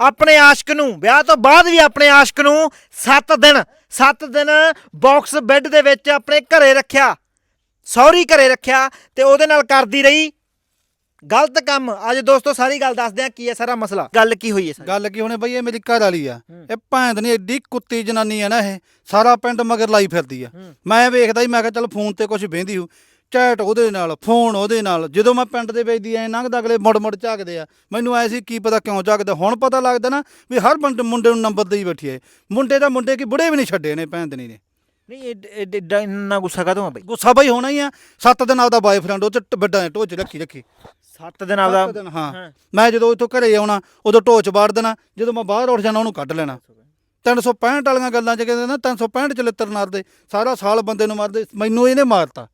ਆਪਣੇ ਆਸ਼ਕ ਨੂੰ ਵਿਆਹ ਤੋਂ ਬਾਅਦ ਵੀ ਆਪਣੇ ਆਸ਼ਕ ਨੂੰ 7 ਦਿਨ 7 ਦਿਨ ਬਾਕਸ ਬੈੱਡ ਦੇ ਵਿੱਚ ਆਪਣੇ ਘਰੇ ਰੱਖਿਆ ਸੌਰੀ ਘਰੇ ਰੱਖਿਆ ਤੇ ਉਹਦੇ ਨਾਲ ਕਰਦੀ ਰਹੀ। ਗਲਤ ਕੰਮ ਅੱਜ ਦੋਸਤੋ ਸਾਰੀ ਗੱਲ ਦੱਸਦੇ ਆ ਕੀ ਹੈ ਸਾਰਾ ਮਸਲਾ। ਗੱਲ ਕੀ ਹੋਈ ਹੈ ਸਾਰੀ? ਗੱਲ ਕੀ ਹੋਣੇ ਬਈ ਇਹ ਮੇਰੀ ਘਰ ਵਾਲੀ ਆ। ਇਹ ਭੈਂਦ ਨਹੀਂ ਐਡੀ ਕੁੱਤੀ ਜਨਾਨੀ ਆ ਨਾ ਇਹ ਸਾਰਾ ਪਿੰਡ ਮਗਰ ਲਾਈ ਫਿਰਦੀ ਆ। ਮੈਂ ਵੇਖਦਾ ਹੀ ਮੈਂ ਕਿਹਾ ਚੱਲ ਫੋਨ ਤੇ ਕੁਝ ਵੇਂਦੀ ਹੂ ਚੈਟ ਉਹਦੇ ਨਾਲ ਫੋਨ ਉਹਦੇ ਨਾਲ ਜਦੋਂ ਮੈਂ ਪਿੰਡ ਦੇ ਵੇਚਦੀ ਐ ਲੰਘਦਾ ਅਗਲੇ ਮੁੜ ਮੁੜ ਝਾਕਦੇ ਆ। ਮੈਨੂੰ ਐ ਸੀ ਕੀ ਪਤਾ ਕਿਉਂ ਝਾਕਦੇ? ਹੁਣ ਪਤਾ ਲੱਗਦਾ ਨਾ ਵੀ ਹਰ ਬੰਦੇ ਮੁੰਡੇ ਨੂੰ ਨੰਬਰ ਦੇਈ ਬੈਠੀ ਐ। ਮੁੰਡੇ ਦਾ ਮੁੰਡੇ ਕੀ ਬੁੜੇ ਵੀ ਨਹੀਂ ਛੱਡੇ ਨੇ ਭੈਂਦਨੀ ਨੇ। ਨਹੀਂ ਇਹ- ਇੰਨਾ ਗੁੱਸਾ ਕਾਹਤੋਂ ਆ ਬਈ? ਗੁੱਸਾ ਬਈ ਹੋਣਾ ਹੀ ਆ। ਸੱਤ ਦਿਨ ਆਪਦਾ ਬਾਏਫ੍ਰੈਂਡ ਉਹ ਚ ਵੱਡਾ ਢੋਚ ਰੱਖੀ ਰੱਖੀ। 7 ਦਿਨ ਆਪਦਾ ਸੱਤ ਦਿਨ ਹਾਂ। ਮੈਂ ਜਦੋਂ ਇੱਥੋਂ ਘਰੇ ਆਉਣਾ ਉਦੋਂ ਢੋਚ ਵਾੜ ਦੇਣਾ ਜਦੋਂ ਮੈਂ ਬਾਹਰ ਉੱਠ ਜਾਣਾ ਉਹਨੂੰ ਕੱਢ ਲੈਣਾ। 365 ਵਾਲੀਆਂ ਗੱਲਾਂ ਚ ਕਹਿੰਦੇ ਨਾ 365 ਚ ਲਿੱਤਰ ਮਾਰਦੇ ਸਾਰਾ ਸਾਲ ਬੰਦੇ ਨੂੰ ਮਾਰਦੇ ਮੈਨੂੰ ਇਹਨੇ ਮਾਰਤਾ।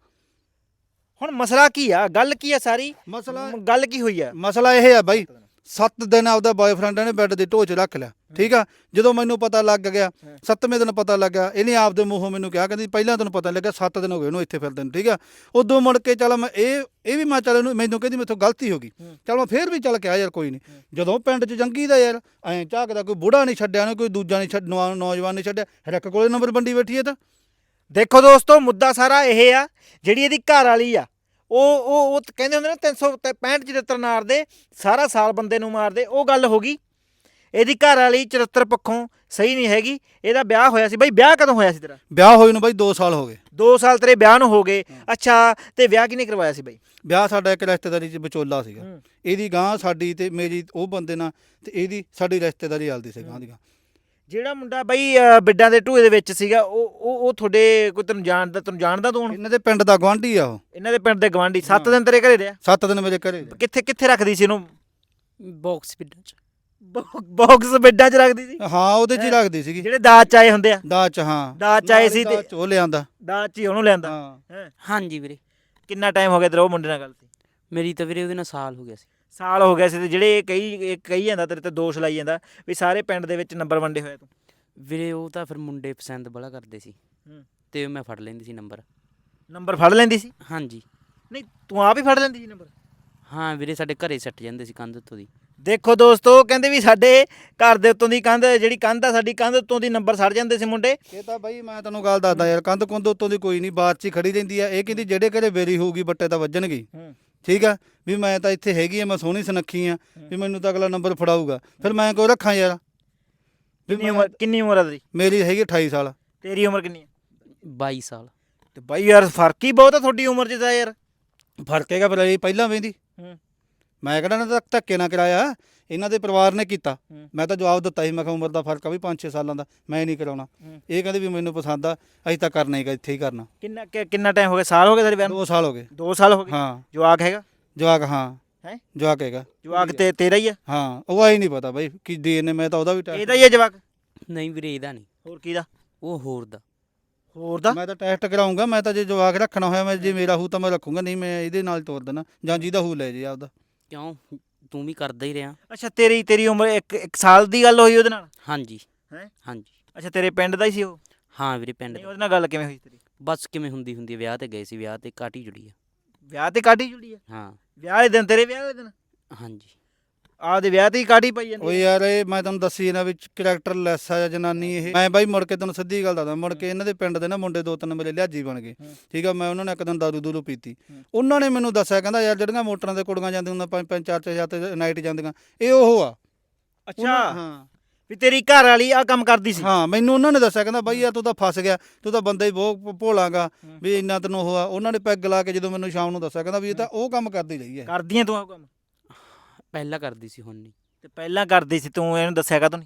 ਹੁਣ ਮਸਲਾ ਕੀ ਆ? ਗੱਲ ਕੀ ਆ ਸਾਰੀ? ਮਸਲਾ ਗੱਲ ਕੀ ਹੋਈ ਆ? ਮਸਲਾ ਇਹ ਆ ਬਾਈ 7 ਦਿਨ ਆਪਦਾ ਬॉयਫ੍ਰੈਂਡ ਨੇ ਬੈੱਡ ਦੀ ਢੋਚ ਰੱਖ ਲਿਆ ਠੀਕ ਆ? ਜਦੋਂ ਮੈਨੂੰ ਪਤਾ ਲੱਗ ਗਿਆ ਹਾਂ। ਸੱਤਵੇਂ ਦਿਨ ਪਤਾ ਲੱਗਾ ਇਹਨੇ ਆਪਦੇ ਮੂੰਹੋਂ ਮੈਨੂੰ ਕਿਹਾ ਕਹਿੰਦੀ ਪਹਿਲਾਂ ਤੈਨੂੰ ਪਤਾ ਨੀ ਲੱਗਿਆ 7 ਦਿਨ ਹੋ ਗਏ ਉਹਨੂੰ ਇੱਥੇ ਫਿਰਦੇ ਨੂੰ ਠੀਕ ਆ? ਉਦੋਂ ਮੁੜ ਕੇ ਚੱਲ ਮੈਂ ਇਹ ਇਹ ਵੀ ਮੈਂ ਚੱਲ ਇਹਨੂੰ ਮੈਨੂੰ ਕਹਿੰਦੀ ਮੇਥੋਂ ਗਲਤੀ ਹੋ ਗਈ। ਚੱਲ ਮੈਂ ਫੇਰ ਵੀ ਚੱਲ ਕਿਹਾ ਯਾਰ ਕੋਈ ਨਹੀਂ ਜਦੋਂ ਪਿੰਡ 'ਚ ਜੰਗੀ ਦਾ ਯਾਰ ਐਂ ਝਾਕਦਾ ਕੋਈ ਬੁੜਾ ਨਹੀਂ ਛੱਡਿਆ ਨਾ ਕੋਈ ਦੂਜਾ ਨਹੀਂ ਛੱਡ ਨੌਜਵਾਨ ਨਹੀਂ ਛੱਡਿਆ ਹਰ ਇੱਕ ਕੋਲੇ ਨੰਬਰ ਬੰਦੀ ਬੈਠੀ ਹੈ ਤਾਂ। ਦੇਖੋ ਦੋਸਤੋ ਮੁੱਦਾ ਸਾਰਾ ਇਹ ਆ ਜਿਹੜੀ ਇਹਦੀ ਘਰ ਵਾਲੀ ਆ ਉਹ ਉਹ ਉਹ ਕਹਿੰਦੇ ਹੁੰਦੇ ਨੇ 365 ਚਰਿੱਤਰ ਮਾਰਦੇ ਸਾਰਾ ਸਾਲ ਬੰਦੇ ਨੂੰ ਮਾਰਦੇ ਉਹ ਗੱਲ ਹੋ ਗਈ। ਇਹਦੀ ਘਰ ਵਾਲੀ ਚਰਿੱਤਰ ਪੱਖੋਂ ਸਹੀ ਨਹੀਂ ਹੈਗੀ ਇਹਦਾ ਵਿਆਹ ਹੋਇਆ ਸੀ। ਬਈ ਵਿਆਹ ਕਦੋਂ ਹੋਇਆ ਸੀ ਤੇਰਾ? ਵਿਆਹ ਹੋਏ ਨੂੰ ਬਾਈ 2 ਸਾਲ ਹੋ ਗਏ। 2 ਸਾਲ ਤੇਰੇ ਵਿਆਹ ਨੂੰ ਹੋ ਗਏ। ਅੱਛਾ ਤੇ ਵਿਆਹ ਕਿਹਨੇ ਕਰਵਾਇਆ ਸੀ ਬਈ? ਵਿਆਹ ਸਾਡਾ ਇੱਕ ਰਿਸ਼ਤੇਦਾਰੀ 'ਚ ਵਿਚੋਲਾ ਸੀਗਾ। ਇਹਦੀ ਗਾਂ ਸਾਡੀ ਤੇ ਮੇਰੀ ਉਹ ਬੰਦੇ ਨਾਲ ਤੇ ਇਹਦੀ ਸਾਡੀ ਰਿਸ਼ਤੇਦਾਰੀ ਚੱਲਦੀ ਸੀ ਗਾਂ ਦੀ ਗਾਂ ਜਿਹੜਾ ਮੁੰਡਾ ਬਈ ਅ, ਬਿੱਡਾਂ ਦੇ ਢੂਏ ਦੇ ਵਿੱਚ ਸੀਗਾ ਉਹ ਉਹ ਉਹ ਤੁਹਾਡੇ ਕੋਈ ਤੈਨੂੰ ਜਾਣਦਾ ਤੈਨੂੰ ਜਾਣਦਾ ਤੂੰ ਹੁਣ? ਇਹਨਾਂ ਦੇ ਪਿੰਡ ਦਾ ਗਵਾਂਢੀ ਆ ਉਹ। ਇਹਨਾਂ ਦੇ ਪਿੰਡ ਦੇ ਗਵਾਂਢੀ 7 ਦਿਨ ਤੇਰੇ ਘਰੇ ਰਿਹਾ? 7 ਦਿਨ ਮੇਰੇ ਘਰੇ ਰਿਹਾ। ਕਿੱਥੇ ਕਿੱਥੇ ਰੱਖਦੀ ਸੀ ਇਹਨੂੰ? ਬਾਕਸ ਪਿੱਡਾਂ ਚ। ਬਾਕਸ ਬਿੱਡਾਂ 'ਚ ਰੱਖਦੀ ਸੀ? ਹਾਂ ਉਹਦੇ 'ਚ ਹੀ ਰੱਖਦੀ ਸੀਗੀ। ਜਿਹੜੇ ਦਾਜ ਚ ਆਏ ਹੁੰਦੇ ਆ? ਦਾਜ 'ਚ ਹਾਂ। ਦਾਜ 'ਚ ਆਏ ਸੀ ਤੇ ਦਾਜ 'ਚ ਉਹ ਲਿਆਂਦਾ। ਦਾਜ 'ਚ ਹੀ ਉਹਨੂੰ ਲੈਂਦਾ ਹਾਂ। ਹੈਂ। ਹਾਂਜੀ ਵੀਰੇ। ਕਿੰਨਾ ਟਾਈਮ ਹੋ ਗਿਆ ਤੇਰਾ ਉਹ ਮੁੰਡੇ ਨਾਲ ਗੱਲ ਤੇ? ਮੇਰੀ ਤਾਂ ਵੀਰੇ ਉਹਦੇ ਨਾਲ ਸਾਲ ਹੋ ਗਿਆ ਸੀ। ਸਾਲ ਹੋ ਗਿਆ ਸੀ ਤੇ ਜਿਹੜੇ ਕਈ ਕਹੀ ਜਾਂਦਾ ਤੇਰੇ ਤੇ ਦੋਸ਼ ਲਾਈ ਜਾਂਦਾ ਵੀ ਸਾਰੇ ਪਿੰਡ ਦੇ ਵਿੱਚ ਨੰਬਰ ਵੰਡੇ ਹੋਏ ਤੂੰ। ਵੀਰੇ ਉਹ ਤਾਂ ਫਿਰ ਮੁੰਡੇ ਪਸੰਦ ਬੜਾ ਕਰਦੇ ਸੀ। ਹੂੰ। ਤੇ ਮੈਂ ਫੜ ਲੈਂਦੀ ਸੀ ਨੰਬਰ। ਨੰਬਰ ਫੜ ਲੈਂਦੀ ਸੀ? ਹਾਂਜੀ। ਨਹੀਂ ਤੂੰ ਆਪ ਹੀ ਫੜ ਲੈਂਦੀ ਸੀ ਨੰਬਰ? ਹਾਂ ਵੀਰੇ ਸਾਡੇ ਘਰੇ ਸੱਟ ਜਾਂਦੇ ਸੀ ਕੰਧ ਉੱਤੋਂ ਦੀ। ਦੇਖੋ ਦੋਸਤੋ ਕਹਿੰਦੇ ਵੀ ਸਾਡੇ ਘਰ ਦੇ ਉੱਤੋਂ ਦੀ ਕੰਧ ਜਿਹੜੀ ਕੰਧ ਆ ਸਾਡੀ ਕੰਧ ਉੱਤੋਂ ਦੀ ਨੰਬਰ ਸੜ ਜਾਂਦੇ ਸੀ ਮੁੰਡੇ। ਇਹ ਤਾਂ ਬਾਈ ਮੈਂ ਤੈਨੂੰ ਗੱਲ ਦੱਸਦਾ ਯਾਰ ਕੰਧ ਕੁੰਧ ਉੱਤੋਂ ਦੀ ਕੋਈ ਨਹੀਂ ਬਾਤ 'ਚ ਹੀ ਖੜੀ ਰਹਿੰਦੀ ਆ। ਇਹ ਕਹਿੰਦੀ ਜਿਹੜੇ ਘਰੇ ਬੇਰੀ ਹੋਊਗੀ ਬੱਟੇ ਤਾਂ ਵੱਜਣਗੇ। ਹੂੰ। ਠੀਕ ਆ? ਵੀ ਮੈਂ ਤਾਂ ਇੱਥੇ ਹੈਗੀ ਆ ਮੈਂ ਸੋਹਣੀ ਸੁਨੱਖੀ ਆ ਵੀ ਮੈਨੂੰ ਤਾਂ ਅਗਲਾ ਨੰਬਰ ਫੜਾਊਗਾ। ਫਿਰ ਮੈਂ ਕਿਉਂ ਰੱਖਾਂ ਯਾਰ? ਵੀ ਕਿੰਨੀ ਮੈਂ- ਉਮਰ ਕਿੰਨੀ ਉਮਰ ਆ ਤੇਰੀ? ਮੇਰੀ ਹੈਗੀ 28 ਸਾਲ। ਤੇਰੀ ਉਮਰ ਕਿੰਨੀ ਹੈ 22 ਸਾਲ। ਤੇ ਬਾਈ ਯਾਰ ਫ਼ਰਕ ਹੀ ਬਹੁਤ ਆ ਤੁਹਾਡੀ ਉਮਰ 'ਚ ਤਾਂ ਯਾਰ। ਫ਼ਰਕ ਹੈਗਾ ਫਿਰ ਇਹ ਪਹਿਲਾਂ ਵੇਂਦੀ ਹੂੰ। ਮੈਂ ਕਿਹੜਾ ਨਾ ਧੱਕੇ ਨਾ ਕਰਾਇਆ। ਇਹਨਾਂ ਦੇ ਪਰਿਵਾਰ ਨੇ ਕੀਤਾ। ਮੈਂ ਤਾਂ ਜਵਾਬ ਦਿੱਤਾ ਸੀ ਮੈਂ ਕਿਹਾ ਉਮਰ ਦਾ ਫ਼ਰਕ ਆ ਵੀ 5-6 ਸਾਲਾਂ ਦਾ ਮੈਂ ਨਹੀਂ ਕਰਾਉਣਾ। ਇਹ ਕਹਿੰਦੇ ਵੀ ਮੈਨੂੰ ਪਸੰਦ ਆ ਅਸੀਂ ਤਾਂ ਕਰਨਾ ਹੀ ਇੱਥੇ ਹੀ ਕਰਨਾ। ਕਿੰਨਾ ਕਿ- ਕਿੰਨਾ ਟਾਈਮ ਹੋ ਗਿਆ? ਸਾਲ ਹੋ ਗਿਆ ਤੇਰੇ ਵਿਆਹ ਨੂੰ? 2 ਸਾਲ ਹੋ ਗਏ। 2 ਸਾਲ ਹੋ ਗਏ? ਹਾਂ। ਜਵਾਕ ਹੈਗਾ? ਜਵਾਕ ਹਾਂ। ਹੈਂ? ਜਵਾਕ ਹੈਗਾ। ਜਵਾਕ ਤੇ ਤੇਰਾ ਹੀ ਆ? ਹਾਂ ਉਹ ਆਈ ਨਹੀਂ ਪਤਾ ਬਾਈ ਕੀ ਡੀਐਨਏ ਮੈਂ ਤਾਂ ਉਹਦਾ ਵੀ ਟੈਸਟ ਇਹਦਾ ਹੀ ਆ ਜਵਾਕ? ਨਹੀਂ ਵੀਰੇ ਇਹਦਾ ਨਹੀਂ। ਹੋਰ ਕਿਹਦਾ? ਉਹ ਹੋਰ ਦਾ। ਹੋਰ ਦਾ? ਮੈਂ ਤਾਂ ਟੈਸਟ ਕਰਾਉਂਗਾ ਮੈਂ ਤਾਂ ਜੇ ਜਵਾਕ ਰੱਖਣਾ ਹੋਇਆ ਮੈਂ ਜੇ ਮੇਰਾ ਹੂ ਤਾਂ ਮੈਂ ਰੱਖੂੰਗਾ ਨਹੀਂ ਮੈਂ ਇਹਦੇ ਨਾਲ ਤੋਰ ਦੇਣਾ। ਜਾਂ ਜਿਹਦਾ ਹੂ ਲੈ ਜੇ ਆਪਦਾ। ਕਿਉਂ? ਤੂੰ ਵੀ ਕਰਦਾ ਹੀ ਰਿਹਾ। ਅੱਛਾ ਤੇਰੀ ਤੇਰੀ ਉਮਰ ਇੱਕ ਇੱਕ ਸਾਲ ਦੀ ਗੱਲ ਹੋਈ ਉਹਦੇ ਨਾਲ? ਹਾਂਜੀ। ਹੈਂ? ਹਾਂਜੀ। ਅੱਛਾ ਤੇਰੇ ਪਿੰਡ ਦਾ ਹੀ ਸੀ ਉਹ? ਹਾਂ ਵੀਰੇ ਪਿੰਡ ਨਹੀਂ ਦਾ। ਉਹਦੇ ਨਾਲ ਗੱਲ ਕਿਵੇਂ ਹੋਈ ਤੇਰੀ? ਬਸ ਕਿਵੇਂ ਹੁੰਦੀ ਹੁੰਦੀ ਵਿਆਹ ਤੇ ਗਏ ਸੀ ਵਿਆਹ ਤੇ ਕਾਟੀ ਜੁੜੀ ਆ। ਵਿਆਹ ਤੇ ਕਾਢੀ ਜੁੜੀ ਆ? ਹਾਂ। ਵਿਆਹ ਵਾਲੇ ਦਿਨ ਤੇਰੇ ਵਿਆਹ ਵਾਲੇ ਦਿਨ? ਹਾਂਜੀ। ਆਪਦੇ ਵਿਆਹ ਤੇ ਹੀ ਕਾਢੀ ਪਈ ਜਾਂਦੀ ਓ ਯਾਰ ਇਹ ਮੈਂ ਤੁਹਾਨੂੰ ਦੱਸੀ ਇਹਨਾਂ ਵਿੱਚ ਕਰੈਕਟਰ ਲੈਸ ਆ ਜਨਾਨੀ ਇਹ। ਮੈਂ ਬਾਈ ਮੁੜ ਕੇ ਤੈਨੂੰ ਸਿੱਧੀ ਗੱਲ ਦੱਸਦਾ ਮੁੜ ਕੇ ਇਹਨਾਂ ਦੇ ਪਿੰਡ ਦੇ ਨਾ ਮੁੰਡੇ ਦੋ ਤਿੰਨ ਮੇਰੇ ਲਿਆਜੀ ਬਣ ਗਏ। ਠੀਕ ਆ ਮੈਂ ਉਹਨਾਂ ਨੇ ਇੱਕ ਦਿਨ ਦਾਰੂ ਦੂਰੂ ਪੀਤੀ। ਉਹਨਾਂ ਨੇ ਮੈਨੂੰ ਦੱਸਿਆ ਕਹਿੰਦਾ ਯਾਰ ਜਿਹੜੀਆਂ ਮੋਟਰਾਂ ਤੇ ਕੁੜੀਆਂ ਜਾਂਦੀਆਂ ਹੁੰਦਾ ਪੰਜ ਪੰਜ ਚਾਰ ਚਾਰ ਤੇ ਨਾਈਟ ਜਾਂਦੀਆਂ ਇਹ ਉਹ ਆ। ਅੱਛਾ। ਹਾਂ। ਵੀ ਤੇਰੀ ਘਰ ਵਾਲੀ ਆ ਕੰਮ ਕਰਦੀ ਸੀ। ਹਾਂ ਮੈਨੂੰ ਉਹਨਾਂ ਨੇ ਦੱਸਿਆ ਕਹਿੰਦਾ ਬਾਈ ਯਾਰ ਤੂੰ ਤਾਂ ਫਸ ਗਿਆ ਤੂੰ ਤਾਂ ਬੰਦਾ ਹੀ ਬਹੁਤ ਭੋਲਾਗਾ। ਵੀ ਇੰਨਾ ਤੈਨੂੰ ਉਹ ਆ। ਉਹਨਾਂ ਨੇ ਪੈਗ ਲਾ ਕੇ ਜਦੋਂ ਮੈਨੂੰ ਸ਼ਾਮ ਨੂੰ ਦੱਸਿਆ ਕਹਿੰਦਾ ਵੀ ਇਹ ਤਾਂ ਉਹ ਕੰਮ ਕਰਦੀ ਰਹੀ ਹੈ। ਕਰਦੀਆਂ ਤੂੰ ਆ ਕੰਮ। ਪਹਿਲਾਂ ਕਰਦੀ ਸੀ ਹੁਣ ਨਹੀਂ। ਤੇ ਪਹਿਲਾਂ ਕਰਦੀ ਸੀ ਤੂੰ ਇਹਨੂੰ ਦੱਸਿਆ ਕਾ ਤੂੰ